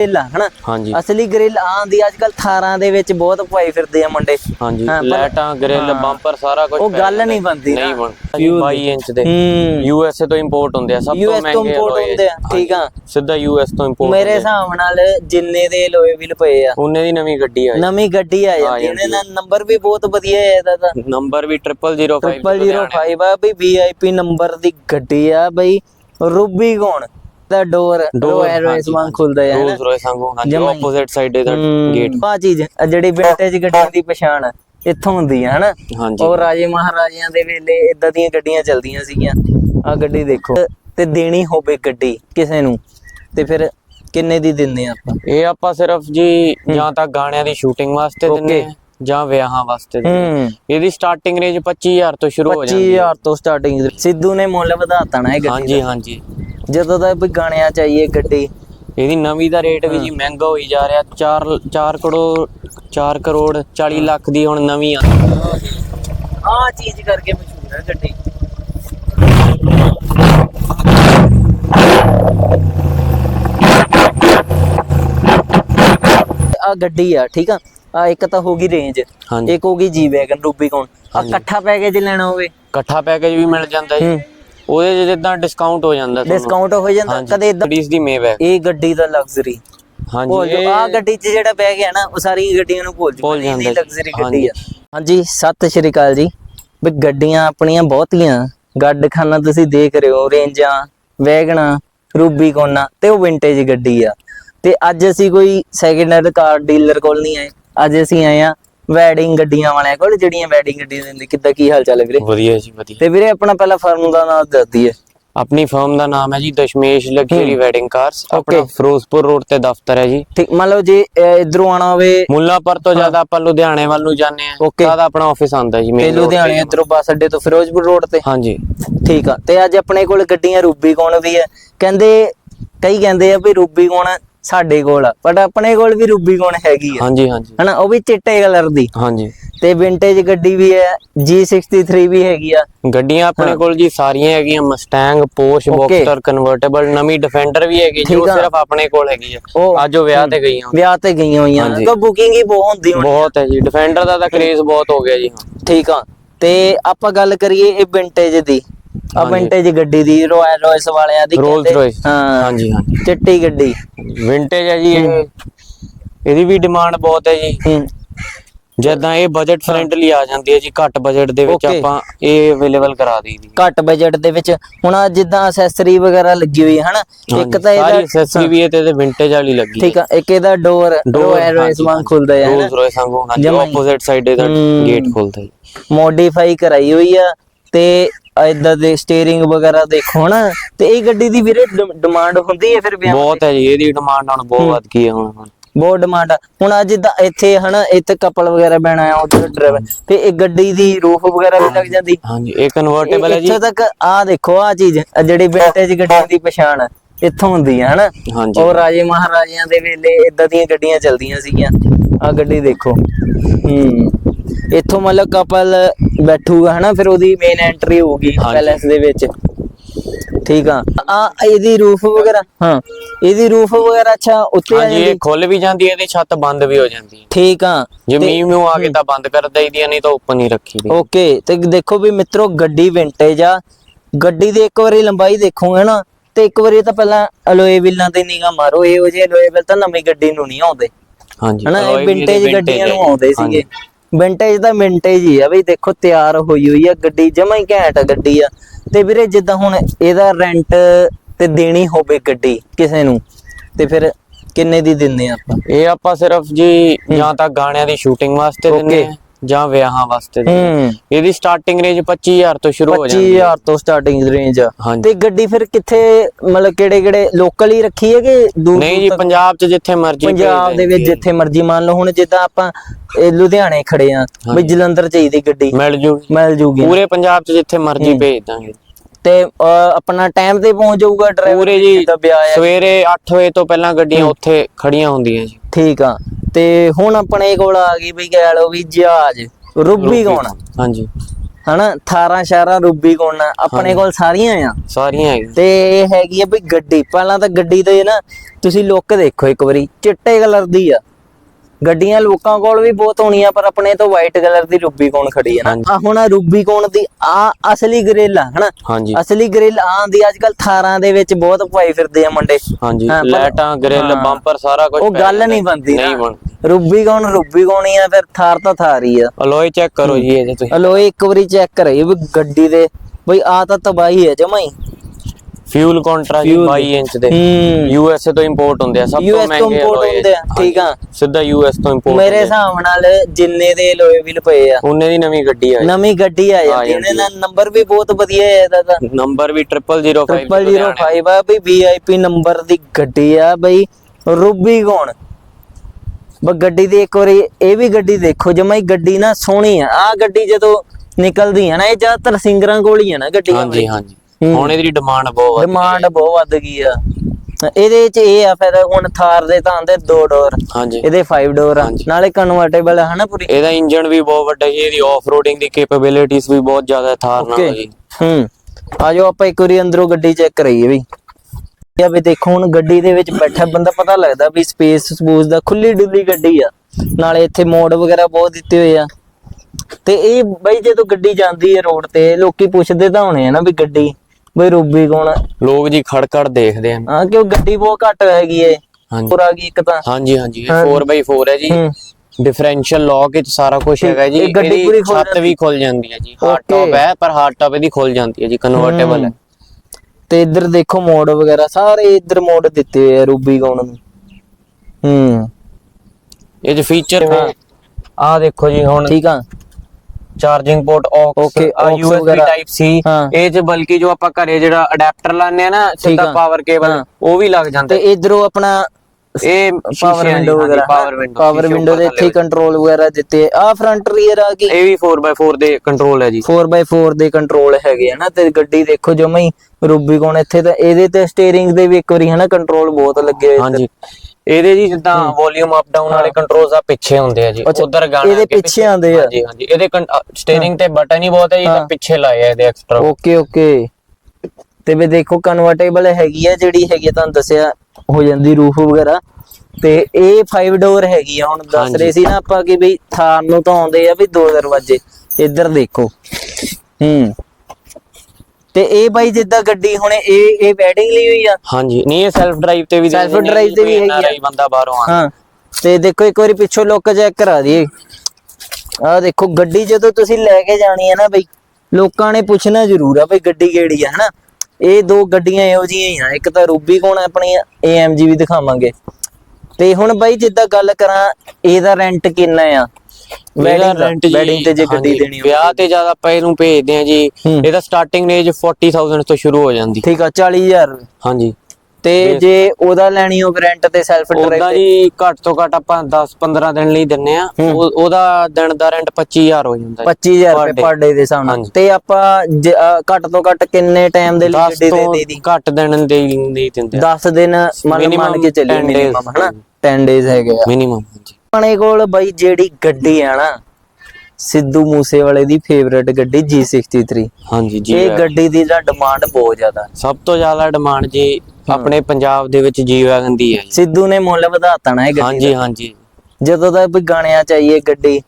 Grill ਹਨਾ? ਹਾਂਜੀ। ਅਸਲੀ ਗ੍ਰਿਲ ਆਂਦੀ ਅੱਜ ਕੱਲ ਥਾਰਾਂ ਦੇ ਵਿੱਚ ਬਹੁਤ ਪਾਈ ਫਿਰਦੇ ਆ ਮੁੰਡੇ। ਹਾਂਜੀ ਹਾਂ, ਪਰ- ਲਾਈਟਾਂ ਗ੍ਰਿਲ ਹਾਂ। ਬੰਪਰ ਸਾਰਾ ਕੁਝ ਉਹ ਗੱਲ ਨਹੀਂ ਬਣਦੀ ਨਹੀਂ। ਬਣ Fuel 22 ਇੰਚ ਦੇ। ਹੂੰ। ਯੂ ਐਸ ਏ ਤੋਂ ਇੰਪੋਰਟ ਹੁੰਦੇ ਆ ਸਭ ਤੋਂ US ਮਹਿੰਗੇ ਤੋਂ import alloy ਹੁੰਦੇ ਆ, ਠੀਕ ਆ। ਸਿੱਧਾ ਯੂ ਐਸ ਤੋਂ ਇੰਪੋਰਟ ਮੇਰੇ ਹਿਸਾਬ ਨਾਲ ਜਿੰਨੇ ਦੇ ਲੋਏ ਵੀਲ ਪਏ ਆ। ਉਹਨੇ ਦੀ ਨਵੀਂ ਗੱਡੀ ਆ ਨਵੀਂ ਗੱਡੀ ਆ ਜਾਂਦੀ ਇਹਨੇ ਜਾਂਦੀ ਨਾਲ ਨੰਬਰ ਵੀ ਬਹੁਤ ਵਧੀਆ ਹੈ ਇਹਦਾ ਤਾਂ। ਨੰਬਰ ਵੀ 0005 0005 ਆ ਬਈ ਵੀਆਈਪੀ ਨੰਬਰ ਦੀ ਗੱਡੀ ਆ ਬਈ। ਰੂਬੀ ਕੌਣ ਦਾ ਡੋਰ ਰੋਇਲ ਰੋਇਸ ਵਾਂਗ ਖੁੱਲਦਾ ਹੈ ਰੋਜ਼ ਰੋਇਸ ਵਾਂਗੂ ਹਾਂਜੀ ਜਮਾਂ ਹੀ। ਆਪੋਜ਼ਿਟ ਸਾਈਡ ਇਹਦਾ ਗੇਟ ਆ ਚੀਜ਼ ਆ ਜਿਹੜੀ ਵਿੰਟੇਜ ਗੱਡੀਆਂ ਦੀ ਪਛਾਣ ਇੱਥੋਂ ਹੁੰਦੀ ਹੈ ਹਨਾ? ਹਾਂਜੀ। ਉਹ ਰਾਜੇ ਮਹਾਰਾਜਿਆਂ ਦੇ ਵੇਲੇ ਇਦਾਂ ਦੀਆਂ ਗੱਡੀਆਂ ਚੱਲਦੀਆਂ ਸੀਗੀਆਂ। ਆ ਗੱਡੀ ਦੇਖੋ। ਤੇ ਦੇਣੀ ਹੋਵੇ ਗੱਡੀ ਕਿਸੇ ਨੂੰ ਤੇ ਫਿਰ ਕਿੰਨੇ ਦੀ ਦਿੰਦੇ ਆ ਆਪਾਂ? ਇਹ ਆਪਾਂ ਸਿਰਫ ਜੀ ਜਾਂ ਤਾਂ ਗਾਣਿਆਂ ਦੀ ਸ਼ੂਟਿੰਗ ਵਾਸਤੇ ਦਿੰਦੇ ਜਾਂ ਵਿਆਹਾਂ ਵਾਸਤੇ ਦਿੰਦੇ ਆ। ਹੂੰ। ਇਹਦੀ ਸਟਾਰਟਿੰਗ ਰੇਂਜ 25000 ਤੋਂ ਸ਼ੁਰੂ ਹੋ ਜਾਂਦੀ ਹੈ। 25000 ਤੋਂ ਸਟਾਰਟਿੰਗ ਸਿੱਧੂ ਨੇ ਮੁੱਲ ਵਧਾਤਾ ਨਾ ਇਹ ਗੱਡੀ ਹਾਂਜੀ ਹਾਂਜੀ। ਜਦੋਂ ਦਾ ਵੀ ਗਾਣਿਆਂ ਚਾਹੀਏ ਗੱਡੀ ਇਹਦੀ ਨਵੀਂ ਦਾ ਰੇਟ ਵੀ ਜੀ ਮਹਿੰਗਾ ਹੋਈ ਜਾ ਰਿਹਾ 4 4 ਕਰੋੜ 4 ਕਰੋੜ 40 ਲੱਖ ਦੀ ਹੁਣ ਨਵੀਂ ਆ। ਆ ਚੀਜ਼ ਕਰਕੇ ਮਸ਼ਹੂਰ ਹੈ ਗੱਡੀ। ਆ ਗੱਡੀ ਆ ਠੀਕ ਆ? ਆ ਇੱਕ ਤਾਂ ਹੋ ਗਈ ਰੇਂਜ ਹਾਂਜੀ। ਇੱਕ ਹੋ ਗਈ ਜੀ ਵੈਗਨ ਰੂਬੀਕੌਨ ਆ ਇਕੱਠਾ ਪੈਕੇਜ ਲੈਣਾ ਹੋਵੇ। ਇਕੱਠਾ ਪੈਕੇਜ ਵੀ ਮਿਲ ਜਾਂਦਾ ਜੀ। ਉਹਦੇ ਜਿੱਦਾਂ ਡਿਸਕਾਊਂਟ ਹੋ ਜਾਂਦਾ ਡਿਸਕਾਊਂਟ ਹੋ ਜਾਂਦਾ ਕਦੇ ਇਦਾਂ ਗੱਡੀਜ਼ ਦੀ ਮੇਵੈਕ ਇਹ ਗੱਡੀ ਦਾ ਲਗਜ਼ਰੀ ਹਾਂਜੀ ਇਹ ਆ ਗੱਡੀ 'ਚ ਜਿਹੜਾ ਬਹਿ ਗਿਆ ਨਾ ਉਹ ਸਾਰੀ ਗੱਡੀਆਂ ਨੂੰ ਭੁੱਲ ਜੀ। ਲਗਜ਼ਰੀ ਗੱਡੀ ਆ। ਹਾਂਜੀ ਸਤਿ ਸ਼੍ਰੀ ਅਕਾਲ ਜੀ। ਵੀ ਗੱਡੀਆਂ ਆਪਣੀਆਂ ਬਹੁਤੀਆਂ। ਗੱਡ ਖਾਨਾ ਤੁਸੀਂ ਦੇਖ ਰਹੇ ਹੋ ਰੇਂਜਾਂ ਵੈਗਣਾ ਰੂਬੀ ਕੋਨਾ ਤੇ ਉਹ ਵਿੰਟੇਜ ਗੱਡੀ ਆ। ਤੇ ਅੱਜ ਅਸੀਂ ਕੋਈ ਸੈਕਿੰਡ ਹੈਂਡ ਕਾਰ ਡੀਲਰ ਕੋਲ ਨਹੀਂ ਆਏ। ਅੱਜ ਅਸੀਂ ਆਏ ਆ ਵੈਡਿੰਗ ਗੱਡੀਆਂ ਵਾਲਿਆਂ ਕੋਲ ਜਿਹੜੀਆਂ ਵੈਡਿੰਗ ਗੱਡੀਆਂ ਦਿੰਦੇ ਕਿੱਦਾਂ ਕੀ ਹਾਲ ਚਾਲ ਹੈ ਵੀਰੇ? ਵਧੀਆ ਜੀ ਵਧੀਆ। ਤੇ ਵੀਰੇ ਆਪਣਾ ਪਹਿਲਾ ਫਰਮ ਦਾ ਨਾਮ ਦੱਸ ਦਈਏ। ਆਪਣੀ ਫਰਮ ਦਾ ਨਾਮ ਹੈ ਜੀ ਦਸ਼ਮੇਸ਼ ਲਗਜ਼ਰੀ ਵੈਡਿੰਗ ਕਾਰਸ ਆਪਣਾ. ਫਿਰੋਜ਼ਪੁਰ ਰੋਡ ਤੇ ਦਫ਼ਤਰ ਹੈ ਜੀ। ਠੀਕ ਮੰਨ ਲਓ ਜੇ ਇੱਧਰੋਂ ਆਣਾ ਹੋਵੇ ਮੁੱਲਾਪੁਰ ਤੋਂ ਜ਼ਿਆਦਾ ਆਪਾਂ ਲੁਧਿਆਣੇ ਵੱਲ ਨੂੰ ਜਾਂਦੇ ਆ. ਤਾਂ ਆਪਣਾ ਆਫਿਸ ਆਂਦਾ ਜੀ road ਲੁਧਿਆਣੇ ਇੱਧਰੋਂ ਬੱਸ ਅੱਡੇ ਤੋਂ ਫਿਰੋਜ਼ਪੁਰ ਰੋਡ ਤੇ? ਹਾਂਜੀ। ਠੀਕ ਆ। ਤੇ ਅੱਜ ਆਪਣੇ ਕੋਲ ਗੱਡੀਆਂ ਰੂਬੀ ਕੌਣ ਵੀ ਹੈ? ਕਹਿੰਦੇ ਕਈ ਕਹਿੰਦੇ ਆ ਵੀ ਰੂਬੀ ਕੌਣ ਸਾਡੇ ਕੋਲ। ਪਰ ਆਪਣੇ ਕੋਲ ਵੀ ਰੂਬੀ ਕੌਣ ਹੈਗੀ ਆ। ਹਾਂਜੀ ਹਾਂਜੀ। ਹਨਾ ਉਹ ਵੀ ਚਿੱਟੇ ਕਲਰ ਦੀ। ਹਾਂਜੀ। ਤੇ ਵਿੰਟੇਜ ਗੱਡੀ ਵੀ ਹੈ G63 ਵੀ ਹੈਗੀ ਆ। ਗੱਡੀਆਂ ਆਪਣੇ ਕੋਲ ਜੀ ਸਾਰੀਆਂ ਹੈਗੀਆਂ ਮਸਟੈਂਗ ਪੋਸ਼. ਬੌਕਸਟਰ ਕਨਵਰਟੇਬਲ ਨਵੀਂ ਡਿਫੈਂਡਰ ਵੀ ਹੈਗੀ ਜੋ। ਸਿਰਫ ਆਪਣੇ ਕੋਲ ਹੈਗੀ ਆ। ਅੱਜ ਉਹ ਵਿਆਹ ਤੇ ਗਈਆਂ। ਵਿਆਹ ਤੇ ਗਈਆਂ ਹੋਈਆਂ। ਕੋ ਬੁਕਿੰਗ ਹੀ ਬਹੁਤ ਹੁੰਦੀ ਹੁਣ ਬਹੁਤ ਹੈ ਜੀ। ਡਿਫੈਂਡਰ ਦਾ ਤਾਂ ਕ੍ਰੇਜ਼ ਬਹੁਤ ਹੋ ਗਿਆ ਜੀ। ਠੀਕ ਆ। ਤੇ ਆਪਾਂ ਗੱਲ ਕਰੀਏ ਇਹ ਵਿੰਟੇਜ ਦੀ। ਆ। ਵਿੰਟੇਜ ਗੱਡੀ ਦੀ ਰਾਇਲ ਰੋਇਸ ਵਾਲਿਆਂ ਦੀ ਰੋਲਸ ਰੋਇਸ ਹਾਂ ਹਾਂਜੀ ਹਾਂਜੀ। ਚਿੱਟੀ ਗੱਡੀ। ਵਿੰਟੇਜ ਹੈ ਜੀ ਇਹ। ਇਹਦੀ ਵੀ ਡਿਮਾਂਡ ਬਹੁਤ ਹੈ ਜੀ। ਹੂੰ। ਜਦਾਂ ਇਹ ਬਜਟ ਫ੍ਰੈਂਡਲੀ ਆ ਜਾਂਦੀ ਹੈ ਜੀ ਘੱਟ ਬਜਟ ਦੇ ਵਿੱਚ. ਆਪਾਂ ਇਹ ਅਵੇਲੇਬਲ ਕਰਾ ਦਈਦੀ ਘੱਟ ਬਜਟ ਦੇ ਵਿੱਚ। ਹੁਣ ਆਹ ਜਿੱਦਾਂ ਅਸੈਸਰੀ ਵਗੈਰਾ ਲੱਗੀ ਹੋਈ ਹੈ ਹਨਾ? ਇੱਕ ਤਾਂ ਸਾਰੀ ਇਹਦਾ ਐਕਸੈਸਰੀ ਵੀ ਇਹ ਤੇ ਵਿੰਟੇਜ ਵਾਲੀ ਲੱਗੀ ਠੀਕ ਆ ਇੱਕ ਇਹਦਾ ਡੋਰ ਡੋਰ ਐਰੋਸ ਵਾਂਗ ਖੁੱਲਦਾ ਹੈ ਰੋਜ਼ ਰੋਇਸ ਵਾਂਗੂ ਹਾਂਜੀ ਜਮਾਂ ਹੀ। ਆਪੋਜ਼ਿਟ ਸਾਈਡ ਇਹਦਾ। ਗੇਟ ਖੁੱਲਦਾ ਜੀ। ਮੋਡੀਫਾਈ ਕਰਾਈ ਹੋਈ ਆ ਤੇ ਇਦਾਂ ਦੇ ਸਟੀਅਰਿੰਗ ਵਗੈਰਾ ਦੇਖੋ ਨਾ ਤੇ ਇਹ ਗੱਡੀ ਦੀ ਵੀਰੇ ਡਿਮਾਂਡ ਹੁੰਦੀ ਹੈ ਫਿਰ ਵਿਆਹ ਬਹੁਤ ਹੈ ਜੀ ਇਹਦੀ ਡਿਮਾਂਡ ਹੁਣ ਬਹੁਤ ਵੱਧ ਗਈ ਹੈ ਹੁਣ ਬਹੁਤ ਡਿਮਾਂਡ ਹੁਣ ਅੱਜ ਜਿੱਦਾਂ ਇੱਥੇ ਹਨਾ ਇੱਥੇ ਕਪਲ ਵਗੈਰਾ ਬਹਿਣਾ ਆ ਉਧਰ ਡਰਾਈਵਰ ਤੇ ਇਹ ਗੱਡੀ ਦੀ ਰੂਫ ਵਗੈਰਾ ਵੀ ਲੱਗ ਜਾਂਦੀ। ਹਾਂਜੀ ਇਹ ਕਨਵਰਟੇਬਲ ਹੈ ਜੀ। ਇੱਥੋਂ ਤੱਕ ਆ ਦੇਖੋ ਆ ਚੀਜ਼ ਜਿਹੜੀ ਵਿੰਟੇਜ ਗੱਡੀਆਂ ਦੀ ਪਛਾਣ ਇੱਥੋਂ ਹੁੰਦੀ ਆ ਹਨਾ। ਉਹ ਰਾਜੇ ਮਹਾਰਾਜਿਆਂ ਦੇ ਵੇਲੇ ਇਦਾਂ ਦੀਆਂ ਗੱਡੀਆਂ ਚੱਲਦੀਆਂ ਸੀਗੀਆਂ। ਆ ਗੱਡੀ ਦੇਖੋ। ਹੂੰ। ਇੱਥੋਂ ਮਤਲਬ ਕਪਲ ਬੈਠੂਗਾ ਹਨਾ? ਫਿਰ ਉਹਦੀ ਮੇਨ ਐਂਟਰੀ ਹੋਊਗੀ। ਪੈਲੇਸ ਦੇ ਵਿੱਚ। ਠੀਕ ਆ। ਆ ਇਹਦੀ ਰੂਫ ਵਗੈਰਾ? ਹਾਂ। ਇਹਦੀ ਰੂਫ ਵਗੈਰਾ ਅੱਛਾ ਉੱਤੇ ਆ ਜਾਂਦੀ ਇਹ ਖੁੱਲ ਵੀ ਜਾਂਦੀ ਹੈ ਛੱਤ ਬੰਦ ਵੀ ਹੋ ਜਾਂਦੀ ਹੈ। ਠੀਕ ਆ। ਜੇ ਮੀਂਹ ਮੂੰਹ ਆ ਕੇ ਤਾਂ ਬੰਦ ਕਰ ਦਈਦੀ ਨਹੀਂ ਤਾਂ ਓਪਨ ਹੀ ਰੱਖੀ ਦੀ। ਓਕੇ ਤੇ ਦੇਖੋ ਵੀ ਮਿੱਤਰੋ ਗੱਡੀ ਵਿੰਟੇਜ ਆ। ਗੱਡੀ ਦੀ ਇੱਕ ਵਾਰੀ ਲੰਬਾਈ ਦੇਖੋਗੇ ਨਾ ਤੇ ਇੱਕ ਵਾਰੀ ਤਾਂ ਪਹਿਲਾਂ ਅਲੋਏ ਵੀਲਾਂ ਤੇ ਨਿਗਾ ਮਾਰੋ। ਇਹੋ ਜਿਹੇ ਅਲੋਏ ਵੀਲ ਤਾਂ ਨਵੀਂ ਗੱਡੀ ਨੂੰ ਨਹੀਂ ਆਉਂਦੇ। ਹਾਂਜੀ ਹਨਾ? ਇਹ ਵਿੰਟੇਜ ਗੱਡੀਆਂ ਨੂੰ। ਆਉਂਦੇ। ਸੀਗੇ। ਵਿੰਟੇਜ ਦਾ ਵਿੰਟੇਜ ਹੀ ਆ ਬਈ ਦੇਖੋ ਤਿਆਰ ਹੋਈ ਹੋਈ ਆ ਗੱਡੀ ਜਮਾਂ ਹੀ ਘੈਂਟ ਗੱਡੀ ਆ। ਤੇ ਵੀਰੇ ਜਿੱਦਾਂ ਹੁਣ ਇਹਦਾ ਰੈਂਟ ਤੇ ਦੇਣੀ ਹੋਵੇ ਗੱਡੀ ਕਿਸੇ ਨੂੰ ਤੇ ਫਿਰ ਕਿੰਨੇ ਦੀ ਦਿੰਦੇ ਆ ਆਪਾਂ? ਇਹ ਆਪਾਂ ਸਿਰਫ ਜੀ ਜਾਂ ਤਾਂ ਗਾਣਿਆਂ ਦੀ ਸ਼ੂਟਿੰਗ ਵਾਸਤੇ ਦਿੰਦੇ. ਆ। ਜਾਂ ਵਿਆਹਾਂ ਵਾਸਤੇ। ਹੂੰ। ਇਹਦੀ ਸਟਾਰਟਿੰਗ ਰੇਂਜ 25000 ਤੋਂ ਸ਼ੁਰੂ ਹੋ ਜਾਂਦੀ ਹੈ। 25000 ਤੋਂ ਸਟਾਰਟਿੰਗ ਰੇਂਜ ਹਾਂਜੀ। ਤੇ ਗੱਡੀ ਫਿਰ ਕਿੱਥੇ ਮਤਲਬ ਕਿਹੜੇ ਕਿਹੜੇ ਲੋਕਲ ਹੀ ਰੱਖੀ ਹੈ ਕਿ ਦੂਰ ਨਹੀਂ ਦੂਰ ਜੀ ਤੱਕ? ਪੰਜਾਬ 'ਚ ਜਿੱਥੇ ਮਰਜ਼ੀ ਪੰਜਾਬ ਦੇ ਵਿੱਚ। ਜਿੱਥੇ ਮਰਜ਼ੀ ਮੰਨ ਲਓ ਹੁਣ ਜਿੱਦਾਂ ਆਪਾਂ ਇਹ ਲੁਧਿਆਣੇ ਖੜੇ ਆ ਵੀ ਹਾਂਜੀ। ਜਲੰਧਰ ਚਾਹੀਦੀ ਗੱਡੀ। ਮਿਲ ਜੂ ਮਿਲ ਜੂਗੀ। ਪੂਰੇ ਪੰਜਾਬ 'ਚ ਜਿੱਥੇ ਮਰਜ਼ੀ ਭੇਜ ਦਾਂਗੇ। ਤੇ ਅਹ, ਆਪਣਾ ਟਾਈਮ ਤੇ ਪਹੁੰਚ ਜਾਊਗਾ ਡਰਾਈਵਰ ਪੂਰੇ ਜੀ ਵਿਆਹ ਆ ਸਵੇਰੇ 8 ਵਜੇ ਤੋਂ ਪਹਿਲਾਂ ਗੱਡੀਆਂ ਉੱਥੇ ਖੜੀਆਂ ਹੁੰਦੀਆਂ ਜੀ। ਠੀਕ ਆ। ਤੇ ਹੁਣ ਆਪਣੇ ਕੋਲ ਆ ਗਈ ਵੀ ਕਹਿ ਲਓ ਵੀ ਜਹਾਜ਼। ਰੂਬੀ ਕੌਣ ਹਾਂਜੀ। ਹਨਾ 18 ਸ਼ਾਰਾ ਰੂਬੀ ਕੋਣ ਆਪਣੇ ਕੋਲ ਸਾਰੀਆਂ ਆ। ਸਾਰੀਆਂ ਹੈਗੀਆਂ। ਤੇ ਇਹ ਹੈਗੀ ਆ ਵੀ ਗੱਡੀ। ਪਹਿਲਾਂ ਤਾਂ ਗੱਡੀ ਦੇ ਨਾ ਤੁਸੀਂ ਲੁੱਕ ਦੇਖੋ ਇੱਕ ਵਾਰੀ ਚਿੱਟੇ ਕਲਰ ਦੀ ਆ। ਗੱਡੀਆਂ ਲੋਕਾਂ ਕੋਲ ਵੀ ਬਹੁਤ ਹੋਣੀਆਂ ਪਰ ਆਪਣੇ ਤੋਂ ਵਾਈਟ ਕਲਰ ਦੀ ਰੂਬੀ ਕੋਣ ਖੜੀ ਆ ਨਾ। ਆ ਹੁਣ ਆਹ ਰੂਬੀ ਕੋਣ ਦੀ ਆ ਅਸਲੀ ਗ੍ਰਿਲ ਆ ਹਨਾ? ਹਾਂਜੀ। ਅਸਲੀ ਗ੍ਰਿਲ ਆਂਦੀ ਅੱਜ ਕੱਲ ਥਾਰਾਂ ਦੇ ਵਿੱਚ ਬਹੁਤ ਪਾਈ ਫਿਰਦੇ ਆ ਮੁੰਡੇ। ਹਾਂਜੀ ਹਾਂ, ਲਾਈਟਾਂ ਗ੍ਰਿਲ ਹਾਂ। ਬੰਪਰ ਸਾਰਾ ਕੁਝ ਉਹ ਗੱਲ ਨਹੀਂ ਬਣਦੀ ਨਹੀਂ ਨਾ। ਬਣਦੀ। ਰੂਬੀ ਕੋਣ ਰੂਬੀ ਕੋਣ ਹੀ ਆ ਫਿਰ ਥਾਰ ਤਾਂ ਥਾਰ ਹੀ ਆ। ਅਲੋਏ ਚੈੱਕ ਕਰੋ ਜੀ ਇਹਦੇ ਤੁਸੀਂ ਹਲੋ ਇੱਕ ਵਾਰੀ ਚੈੱਕ ਕਰਾਈ ਵੀ ਗੱਡੀ ਦੇ ਬਈ ਆ ਤਾਂ ਤਬਾਹੀ ਹੈ ਜਮਾਈ ਫਿਊਲ ਕੰਟਰਾ ਜੀ 22 ਇੰਚ ਦੇ। ਹੂੰ। ਯੂ ਐਸ ਏ ਤੋਂ ਇੰਪੋਰਟ ਹੁੰਦੇ ਆ ਸਭ ਤੋਂ ਮਹਿੰਗੇ ਹੁੰਦੇ ਆ, ਠੀਕ ਆ। ਸਿੱਧਾ ਯੂ ਐਸ ਤੋਂ ਇੰਪੋਰਟ ਮੇਰੇ ਹਿਸਾਬ ਨਾਲ ਜਿੰਨੇ ਦੇ ਲੋਏ ਵੀ ਪਏ ਆ। ਉਹਨੇ ਦੀ ਨਵੀਂ ਗੱਡੀ ਆ ਨਵੀਂ ਗੱਡੀ ਆ ਜਾਂਦੀ ਇਹਨੇ ਨੰਬਰ ਵੀ ਬਹੁਤ ਵਧੀਆ ਹੈ ਇਹਦਾ ਤਾਂ। ਨੰਬਰ ਵੀ 0005 0005 ਆ ਬਈ ਵੀਆਈਪੀ ਨੰਬਰ ਦੀ ਗੱਡੀ ਆ ਬਈ ਰੂਬੀ ਕੌਣ? ਬਸ ਗੱਡੀ ਦੀ ਇੱਕ ਵਾਰੀ ਇਹ ਵੀ ਗੱਡੀ ਦੇਖੋ ਜਮਾਈ ਗੱਡੀ ਨਾ ਸੋਹਣੀ ਆ। ਆ ਗੱਡੀ ਜਦੋਂ ਨਿਕਲਦੀ ਆ ਨਾ ਇਹ ਜ਼ਿਆਦਾਤਰ ਸਿੰਗਰਾਂ ਕੋਲ ਹੀ ਆ ਨਾ ਗੱਡੀ ਹਾਂਜੀ ਹਾਂਜੀ। ਹੂੰ। ਹੁਣ ਇਹਦੀ ਡਿਮਾਂਡ ਬਹੁਤ ਵੱਧ ਗਈ। ਡਿਮਾਂਡ ਬਹੁਤ ਵੱਧ ਗਈ ਆ। ਇਹਦੇ ਚ ਇਹ ਆ ਫਿਰ ਹੁਣ ਥਾਰ ਦੇ ਤਾਂ ਆਂਦੇ ਦੋ ਡੋਰ ਹਾਂਜੀ। ਇਹਦੇ 5 ਡੋਰ ਆ। ਨਾਲੇ ਕਨਵਰਟੇਬਲ ਆ ਹਨਾ ਪੂਰੀ? ਇਹਦਾ ਇੰਜਨ ਵੀ ਬਹੁਤ ਵੱਡਾ ਜੀ ਇਹਦੀ ਆਫ ਰੋਡਿੰਗ ਦੀ ਕੈਪੇਬਿਲਿਟੀਜ਼ ਵੀ ਬਹੁਤ ਜ਼ਿਆਦਾ ਹੈ ਥਾਰ ਨਾਲੋਂ ਜੀ ਹੂੰ। ਆਜੋ ਆਪਾਂ ਇੱਕ ਵਾਰੀ ਅੰਦਰੋਂ ਗੱਡੀ ਚੈੱਕ ਕਰਾਈਏ ਬਈ। ਇਹ ਵੀ ਦੇਖੋ ਹੁਣ ਗੱਡੀ ਦੇ ਵਿੱਚ ਬੈਠਾ ਬੰਦਾ ਪਤਾ ਲੱਗਦਾ ਵੀ ਸਪੇਸ ਸਪੂਸ ਦਾ ਖੁੱਲੀ ਡੁੱਲੀ ਗੱਡੀ ਆ। ਨਾਲੇ ਇੱਥੇ ਮੋਡ ਵਗੈਰਾ ਬਹੁਤ ਦਿੱਤੇ ਹੋਏ ਆ। ਤੇ ਇਹ ਬਈ ਜਦੋਂ ਗੱਡੀ ਜਾਂਦੀ ਹੈ ਰੋਡ ਤੇ ਲੋਕੀ ਪੁੱਛਦੇ ਤਾਂ ਹੋਣੇ ਆ ਨਾ ਵੀ ਗੱਡੀ ਬਈ ਰੂਬੀ ਕੌਣ ਆ? ਲੋਕ ਜੀ ਖੜਖੜ ਦੇਖਦੇ ਹਨ ਹਾਂ ਕਿਉਂ ਗੱਡੀ ਬਹੁਤ ਘੱਟ ਹੈਗੀ ਏ? ਹਾਂਜੀ। ਆ ਗਈ ਇੱਕ ਤਾਂ। ਹਾਂਜੀ ਹਾਂਜੀ। ਇਹ ਹਾਂ। 4x4 ਹੈ ਜੀ। ਡਿਫਰੈਂਸ਼ੀਅਲ ਲੌਕ ਵਿੱਚ ਸਾਰਾ ਕੁਝ ਹੈਗਾ ਜੀ। ਇਹ ਗੱਡੀ ਪੂਰੀ ਖੁੱਲ ਛੱਤ ਵੀ ਖੁੱਲ ਜਾਂਦੀ ਹੈ ਜੀ। ਹਾਰਡ. ਟਾਪ ਹੈ ਪਰ ਹਾਰਡ ਟਾਪ ਇਹਦੀ ਖੁੱਲ ਜਾਂਦੀ ਹੈ ਜੀ। ਕਨਵਰਟੇਬਲ ਹੈ। ਤੇ ਇੱਧਰ ਦੇਖੋ ਮੋਡ ਵਗੈਰਾ ਸਾਰੇ ਇੱਧਰ ਮੋਡ ਦਿੱਤੇ ਹੋਏ ਆ ਰੂਬੀ ਕੌਣ ਨੂੰ ਹੂੰ। ਇਹ ਜੋ ਫੀਚਰ। ਆ ਦੇਖੋ ਜੀ ਹੁਣ। ਠੀਕ ਆ। Charging port aux Okay, aux ਵਗੈਰਾ। ਟਾਈਪ ਸੀ ਹਾਂ। ਇਹ ਚ ਬਲਕਿ ਜੋ ਆਪਾਂ ਘਰੇ ਜਿਹੜਾ ਅਡਾਪਟਰ ਲਾਉਂਦੇ ਆ ਨਾ ਸਿੱਧਾ ਆ। ਪਾਵਰ ਕੇਬਲ ਹਾਂ। ਉਹ ਵੀ ਲੱਗ ਜਾਂਦਾ। ਤੇ ਇਧਰੋਂ ਆਪਣਾ ਇਹ ਪਾਵਰ ਵਿੰਡੋ ਵਗੈਰਾ। ਪਾਵਰ ਵਿੰਡੋ ਪਾਵਰ ਵਿੰਡੋ ਦੇ ਇੱਥੇ ਕੰਟਰੋਲ ਵਗੈਰਾ ਦਿੱਤੇ। ਆ ਫਰੰਟ ਰੀਅਰ ਆ ਗਈ। ਇਹ ਵੀ 4x4 ਦੇ ਕੰਟਰੋਲ ਹੈ ਜੀ। 4x4 ਦੇ ਕੰਟਰੋਲ ਹੈਗੇ ਆ ਨਾ ਤੇ ਗੱਡੀ ਦੇਖੋ ਜਮਾ ਹੀ ਰੂਬੀ ਕੋਣ ਇੱਥੇ ਤਾਂ ਇਹਦੇ ਤੇ ਸਟੀਅਰਿੰਗ ਦੇ ਵੀ ਇੱਕ ਵਾਰੀ ਹਨਾ ਕੰਟਰੋਲ ਬਹੁਤ ਲੱਗੇ ਹੋਏ ਹਾਂਜੀ। ਇਹਦੇ ਜੀ ਜਿੱਦਾਂ ਵੋਲਿਊਮ ਅਪ ਡਾਊਨ ਵਾਲੇ ਕੰਟਰੋਲਸ ਆ ਪਿੱਛੇ ਹੁੰਦੇ ਆ ਜੀ ਉਧਰ ਗਾਣਾ ਇਹਦੇ ਪਿੱਛੇ ਆਉਂਦੇ ਆ। ਹਾਂਜੀ ਹਾਂਜੀ ਇਹਦੇ ਸਟੀਅਰਿੰਗ ਤੇ ਬਟਨ ਹੀ ਬਹੁਤ ਹੈ ਜੀ ਤਾਂ ਪਿੱਛੇ ਲਾਏ ਆ ਇਹਦੇ ਐਕਸਟਰਾ ਓਕੇ ਓਕੇ। ਤੇ ਵੀ ਦੇਖੋ ਕਨਵਰਟੇਬਲ ਹੈਗੀ ਆ ਜਿਹੜੀ ਹੈਗੀ ਆ ਤੁਹਾਨੂੰ ਦੱਸਿਆ ਹੋ ਜਾਂਦੀ ਰੂਫ ਵਗੈਰਾ। ਤੇ ਇਹ 5 ਡੋਰ ਹੈਗੀ ਆ ਹੁਣ ਦੱਸ। ਰਹੇ ਸੀ ਨਾ ਆਪਾਂ ਕਿ ਬਈ ਥਾਰ ਨੂੰ ਤਾਂ ਆਉਂਦੇ ਆ ਵੀ ਦੋ ਦਰਵਾਜ਼ੇ। ਇੱਧਰ ਦੇਖੋ। ਹੂੰ। ਤੇ ਇਹ ਬਾਈ ਜਿੱਦਾਂ ਗੱਡੀ ਹੁਣ ਇਹ ਇਹ ਵੈਡਿੰਗ ਲਈ ਹੋਈ ਆ? ਹਾਂਜੀ ਨਹੀਂ ਇਹ ਸੈਲਫ ਡਰਾਈਵ ਤੇ ਵੀ drive ਜੀ, ਤੇ ਵੀ ਹੈਗੀ ਆ। ਬੰਦਾ ਬਾਹਰੋਂ ਆ ਹਾਂ ਤੇ ਦੇਖੋ ਇੱਕ ਵਾਰੀ ਪਿੱਛੋਂ ਲੁੱਕ ਚੈੱਕ ਕਰਾ ਦਈਏ। ਆ ਦੇਖੋ ਗੱਡੀ ਜਦੋਂ ਤੁਸੀਂ ਲੈ ਕੇ ਜਾਣੀ ਹੈ ਨਾ ਬਈ ਲੋਕਾਂ ਨੇ ਪੁੱਛਣਾ ਜ਼ਰੂਰ ਆ ਬਈ ਗੱਡੀ ਕਿਹੜੀ ਆ ਹਨਾ? ਇਹ ਦੋ ਗੱਡੀਆਂ ਇਹੋ ਜਿਹੀਆਂ ਹੀ ਆ ਇੱਕ ਤਾਂ ਰੂਬੀ ਕੋਣ ਆਪਣੀ AMG ਵੀ ਦਿਖਾਵਾਂਗੇ। ਤੇ ਹੁਣ ਬਾਈ ਜਿੱਦਾਂ ਗੱਲ ਕਰਾਂ ਇਹਦਾ ਰੈਂਟ ਕਿੰਨਾ ਆ? ਇਹਦਾ ਰੈਂਟ ਜੀ ਵੈਡਿੰਗ ਤੇ ਜੇ ਗੱਡੀ ਦੇਣੀ ਹੋਵੇ। ਵਿਆਹ ਤੇ ਜ਼ਿਆਦਾ ਆਪਾਂ ਇਹਨੂੰ ਭੇਜਦੇ ਆ ਜੀ। ਇਹਦਾ ਸਟਾਰਟਿੰਗ ਰੇਂਜ 40000 ਤੋਂ ਸ਼ੁਰੂ ਹੋ ਜਾਂਦੀ। ਠੀਕ ਆ 40000 ਹਾਂਜੀ। ਤੇ ਜੇ ਉਹਦਾ ਲੈਣੀ ਹੋਵੇ ਰੈਂਟ ਤੇ ਸੈਲਫ ਉਹਦਾ ਡਰਾਈਵ ਜੀ ਘੱਟ ਤੋਂ ਘੱਟ ਆਪਾਂ 10 15 ਦਿਨ ਲਈ ਦਿੰਨੇ ਆ। ਉਹ- ਉਹਦਾ ਦਿਨ ਦਾ ਰੈਂਟ 25000 ਹੋ ਜਾਂਦਾ ਜੀ। 25000 per ਰੁਪਏ। ਪਰ ਡੇ ਦੇ ਹਿਸਾਬ ਨਾਲ। ਤੇ ਆਪਾਂ ਜ- ਘੱਟ ਤੋਂ ਘੱਟ ਕਿੰਨੇ ਟਾਈਮ ਦੇ ਲਈ 10 ਗੱਡੀ ਦੇ ਦੇ ਦੀ ਘੱਟ ਦਿਨ ਦੇ ਨਹੀਂ ਦਿੰਦੇ। 10 ਦਿਨ ਮੰਨ ਕੇ ਚੱਲੀ 10 ਮਿਨੀਮਮ ਹਨਾ? 10 ਡੇਜ਼ ਹੈਗੇ ਆ। ਮਿਨੀਮਮ ਹਾਂਜੀ। ਆਪਣੇ ਕੋਲ ਬਾਈ ਜਿਹੜੀ ਗੱਡੀ ਆ ਨਾ ਸਿੱਧੂ ਮੂਸੇਵਾਲੇ ਦੀ ਫੇਵਰੇਟ ਗੱਡੀ G63 ਹਾਂਜੀ ਜੀ ਇਹ ਗੱਡੀ ਦੀ ਦਾ ਡਿਮਾਂਡ ਬਹੁਤ ਜ਼ਿਆਦਾ। ਸਭ ਤੋਂ ਜ਼ਿਆਦਾ ਡਿਮਾਂਡ ਜੀ ਆਪਣੇ ਪੰਜਾਬ ਦੇ ਵਿੱਚ ਜੀ ਵੈਗਨ ਦੀ ਹੈ ਸਿੱਧੂ ਨੇ ਮੁੱਲ ਵਧਾਤਾ ਨਾ ਇਹ ਗੱਡੀ ਹਾਂਜੀ ਹਾਂਜੀ। ਜਦੋਂ ਦਾ ਵੀ ਗਾਣਿਆਂ ਚਾਹੀਏ ਗੱਡੀ।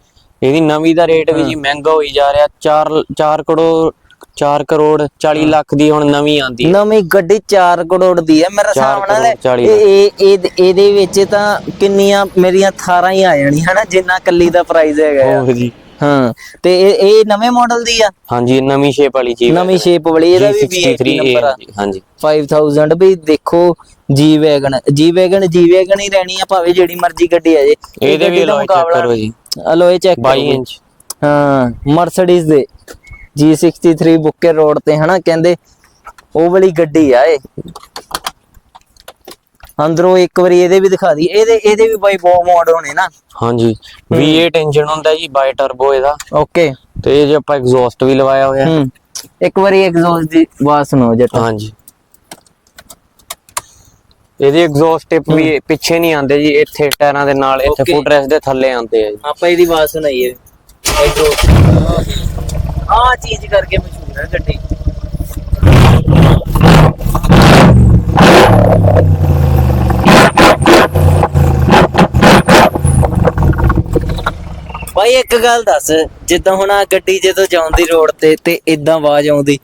ਇਹਦੀ ਨਵੀਂ ਦਾ ਰੇਟ ਵੀ ਜੀ ਮਹਿੰਗਾ ਹੋਈ ਜਾ ਰਿਹਾ 4 4 ਕਰੋੜ 4 ਕਰੋੜ 40 ਲੱਖ ਦੀ ਹੁਣ ਨਵੀਂ ਆਂਦੀ ਹੈ। ਨਵੀਂ ਗੱਡੀ 4 ਕਰੋੜ ਦੀ ਹੈ। ਮੇਰੇ ਹਿਸਾਬ ਨਾਲ ਇਹ ਇਹ ਇਹ- ਇਹਦੇ ਵਿੱਚ ਤਾਂ ਕਿੰਨੀਆਂ ਮੇਰੀਆਂ 18 ਹੀ ਆ ਜਾਣੀ ਹਨਾ? ਜਿੰਨਾ ਕੱਲੀ ਦਾ ਪ੍ਰਾਈਸ ਹੈਗਾ। ਹੋਰ ਜੀ। ਹਾਂ। ਤੇ ਇਹ ਇਹ ਨਵੇਂ ਮਾਡਲ ਦੀ ਆ? ਹਾਂਜੀ ਨਵੀਂ ਸ਼ੇਪ ਵਾਲੀ ਜੀ ਨਵੀਂ ਸ਼ੇਪ ਵਾਲੀ ਇਹਦਾ ਵੀ G63 ਨੰਬਰ ਆ। ਹਾਂਜੀ 5000 ਵੀ ਦੇਖੋ G wagon G wagon G wagon ਹੀ ਰਹਿਣੀ ਆ ਭਾਵੇਂ ਜਿਹੜੀ ਮਰਜ਼ੀ ਗੱਡੀ ਆ ਜੇ। ਇਹ ਇਹਦੇ ਵੀ ਅਲੋਏ ਚੈੱਕ ਕਰੋ ਜੀ। Alloy check 22 inch. ਹਾਂ ਮਰਸੀਡੀਜ਼ ਦੇ। G63 ਬੁੱਕੇ ਰੋਡ ਤੇ ਹਨਾ ਕਹਿੰਦੇ ਉਹ ਵਾਲੀ ਗੱਡੀ ਆ ਇਹ। ਅੰਦਰੋਂ ਇੱਕ ਵਾਰੀ ਇਹਦੇ ਵੀ ਦਿਖਾ ਦੀ ਇਹਦੇ ਇਹਦੇ ਵੀ ਬਾਈ ਬਹੁਤ ਮੋਡ ਹੋਣੇ ਨਾ। ਹਾਂਜੀ। V8 ਇੰਜਨ ਹੁੰਦਾ ਜੀ ਬਾਈ ਟਰਬੋ ਇਹਦਾ। ਓਕੇ ਤੇ ਇਹ ਜੇ ਆਪਾਂ ਐਗਜ਼ੌਸਟ ਵੀ ਲਵਾਇਆ ਹੋਇਆ। ਹੂੰ। ਇੱਕ ਵਾਰੀ ਐਗਜ਼ੌਸਟ ਦੀ ਆਵਾਜ਼ ਸੁਣੋ ਜੱਟ। ਹਾਂਜੀ। ਇਹਦੀ ਐਗਜ਼ੌਸਟ ਟਿਪ ਵੀ ਪਿੱਛੇ ਨਹੀਂ ਆਉਂਦੇ ਜੀ ਇੱਥੇ ਟਾਇਰਾਂ ਦੇ ਨਾਲ ਇੱਥੇ. ਫੁੱਟ ਦੇ ਥੱਲੇ ਆਉਂਦੇ ਆ ਜੀ। ਆਪਾਂ ਇਹਦੀ ਆਵਾਜ਼ ਸੁਣਾਈਏ। ਐਗਜ਼ੌਸਟ ਆ ਚੀਜ਼ ਕਰਕੇ ਮਸ਼ਹੂਰ ਹੈ ਗੱਡੀ। ਭਾਈ ਇੱਕ ਗੱਲ ਦੱਸ ਜਿੱਦਾਂ ਹੁਣ ਆ ਗੱਡੀ ਜਦੋਂ ਜਾਂਦੀ ਰੋਡ ਤੇ ਤੇ ਇਦਾਂ ਆਵਾਜ਼ ਆਉਂਦੀ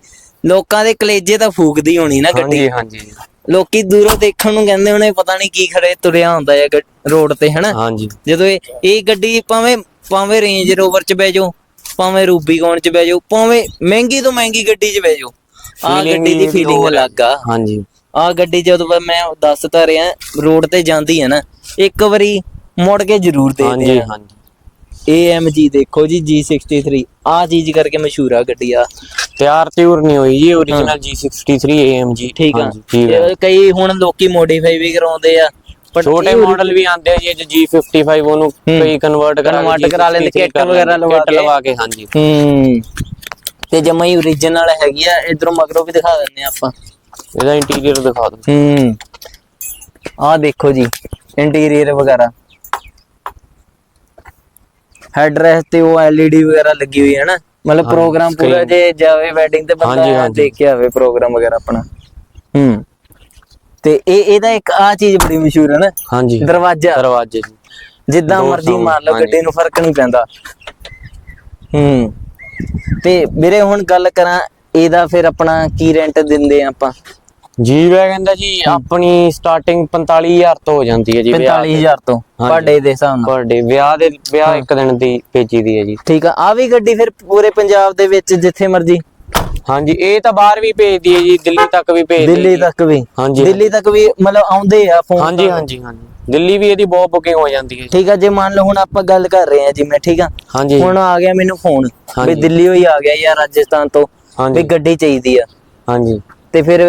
ਲੋਕਾਂ ਦੇ ਕਲੇਜੇ ਤਾਂ ਫੂਕਦੀ ਹੋਣੀ ਨਾ ਗੱਡੀ। ਹਾਂਜੀ ਹਾਂਜੀ। ਲੋਕੀ ਦੂਰੋਂ ਦੇਖਣ ਨੂੰ ਕਹਿੰਦੇ ਹੋਣੇ ਪਤਾ ਨਹੀਂ ਕੀ ਖੜੇ ਤੁਰਿਆ ਹੁੰਦਾ ਹੈ ਰੋਡ ਤੇ ਹਨਾ? ਹਾਂਜੀ। ਜਦੋਂ ਇਹ ਇਹ ਗੱਡੀ ਭਾਵੇਂ ਭਾਵੇਂ ਰੇਂਜ ਰੋਵਰ ਚ ਬਹਿ ਜਾਓ ਭਾਵੇਂ ਰੂਬੀਕੌਨ ਚ ਬਹਿ ਜਾਓ ਭਾਵੇਂ ਮਹਿੰਗੀ ਤੋਂ ਮਹਿੰਗੀ ਗੱਡੀ ਚ ਬਹਿ ਜਾਓ ਆ Feeling ਗੱਡੀ ਦੀ ਹੀ ਫੀਲਿੰਗ ਹੋਰ ਹੈ। ਅਲੱਗ ਆ। ਹਾਂਜੀ। ਆ ਗੱਡੀ ਜਦੋਂ ਮੈਂ ਦੱਸਤਾ ਰਿਹਾ ਰੋਡ ਤੇ ਜਾਂਦੀ ਹੈ ਨਾ ਇੱਕ ਵਾਰੀ ਮੁੜ ਕੇ ਜ਼ਰੂਰ ਹਾਂਜੀ ਦੇਖਦੇ ਆ ਹਾਂਜੀ AMG ਦੇਖੋ ਜੀ G63 ਆ ਚੀਜ਼ ਕਰਕੇ ਮਸ਼ਹੂਰ ਆ ਗੱਡੀ ਆ। ਤਿਆਰ ਤਿਉਰ ਨਹੀਂ ਹੋਈ ਜੀ origignal G63 AMG ਠੀਕ ਆ। ਹਾਂਜੀ, ਠੀਕ ਆ। ਇਹ ਕਈ ਹੁਣ ਲੋਕੀ ਮੋਡੀਫਾਈ ਵੀ ਕਰਾਉਂਦੇ ਆ। ਛੋਟੇ ਮਾਡਲ ਵੀ ਆਉਂਦੇ ਆ ਜੀ ਜੇ G55 ਉਹਨੂੰ ਕਈ ਕਨਵਰਟ ਕਰਾ Convert ਕਰਾ ਲੈਂਦੇ, kit ਵਗੈਰਾ ਲਵਾ ਕੇ। ਲਵਾ ਕੇ ਹਾਂਜੀ। ਹੂੰ। ਤੇ ਜਮਾ ਹੀ origignal ਹੈਗੀ ਆ ਇਧਰੋਂ ਮਗਰੋਂ ਵੀ ਦਿਖਾ ਆ ਆਪਾਂ। ਇਹਦਾ ਇੰਟੀਰੀਅਰ ਦਿਖਾ ਦਿਓ। ਹੂੰ। ਆ ਦੇਖੋ ਜੀ ਇੰਟੀਰੀਅਰ ਵਗੈਰਾ। ਹੈਡ ਤੇ ਉਹ LED ਵਗੈਰਾ ਲੱਗੀ ਹੋਈ ਹੈ ਨਾ ਮਤਲਬ ਪ੍ਰੋਗਰਾਮ ਪੂਰਾ। ਜੇ ਜਾਵੇ ਵੈਡਿੰਗ ਤੇ ਬੰਦਾ। ਦੇਖ ਕੇ ਆਵੇ ਪ੍ਰੋਗਰਾਮ ਵਗੈਰਾ ਆਪਣਾ। ਹੂੰ। ਤੇ ਇਹ ਇਹਦਾ ਇੱਕ ਆ ਚੀਜ਼ ਬੜੀ ਮਸ਼ਹੂਰ ਹੈ ਨਾ? ਹਾਂਜੀ। ਦਰਵਾਜ਼ਾ। ਦਰਵਾਜ਼ੇ ਜੀ। ਜਿੱਦਾਂ ਮਰਜ਼ੀ ਮਾਰ ਲਓ। ਗੱਡੀ ਨੂੰ ਫ਼ਰਕ ਨਹੀਂ ਪੈਂਦਾ। ਹੂੰ। ਤੇ ਵੀਰੇ ਹੁਣ ਗੱਲ ਕਰਾਂ ਇਹਦਾ ਫਿਰ ਆਪਣਾ ਕੀ ਰੈਂਟ ਦਿੰਦੇ ਆ ਆਪਾਂ? ਜੀ ਵੈਗਨ ਦਾ ਜੀ ਆਪਣੀ ਸਟਾਰਟਿੰਗ 45000 ਤੋਂ ਹੋ ਜਾਂਦੀ ਹੈ ਜੀ 45000 ਤੋਂ। ਪਰ ਡੇ ਦੇ ਹਿਸਾਬ ਨਾਲ। ਪਰ ਡੇ ਵਿਆਹ ਦੇ ਵਿਆਹ ਇੱਕ ਦਿਨ ਦੀ ਭੇਜੀ ਦੀ ਹੈ ਜੀ। ਠੀਕ ਆ ਆ ਵੀ ਗੱਡੀ ਫਿਰ ਪੂਰੇ ਪੰਜਾਬ ਦੇ ਵਿੱਚ ਜਿੱਥੇ ਮਰਜ਼ੀ। ਹਾਂਜੀ ਇਹ ਤਾਂ ਬਾਹਰ ਵੀ ਭੇਜਦੀ ਹੈ ਜੀ ਦਿੱਲੀ ਤੱਕ ਵੀ ਭੇਜਦੀ ਦਿੱਲੀ ਤੱਕ ਵੀ? ਹਾਂਜੀ ਦਿੱਲੀ ਤੱਕ ਵੀ ਮਤਲਬ ਆਉਂਦੇ ਆ ਫੋਨ ਹਾਂਜੀ ਹਾਂਜੀ ਹਾਂਜੀ। ਦਿੱਲੀ ਵੀ ਇਹਦੀ ਬਹੁਤ ਬੁਕਿੰਗ ਹੋ ਜਾਂਦੀ ਹੈ। ਠੀਕ ਆ ਜੇ ਮੰਨ ਲਓ ਹੁਣ ਆਪਾਂ ਗੱਲ ਕਰ ਰਹੇ ਆ ਜਿਵੇਂ ਠੀਕ ਆ? ਹਾਂਜੀ। ਹੁਣ ਆ ਗਿਆ ਮੈਨੂੰ ਫੋਨ ਵੀ। ਦਿੱਲੀੋਂ ਹੀ ਆ ਗਿਆ ਯਾਰ ਰਾਜਸਥਾਨ ਤੋਂ ਵੀ ਗੱਡੀ ਚਾਹੀਦੀ ਆ। ਹਾਂਜੀ। ਤੇ ਫਿਰ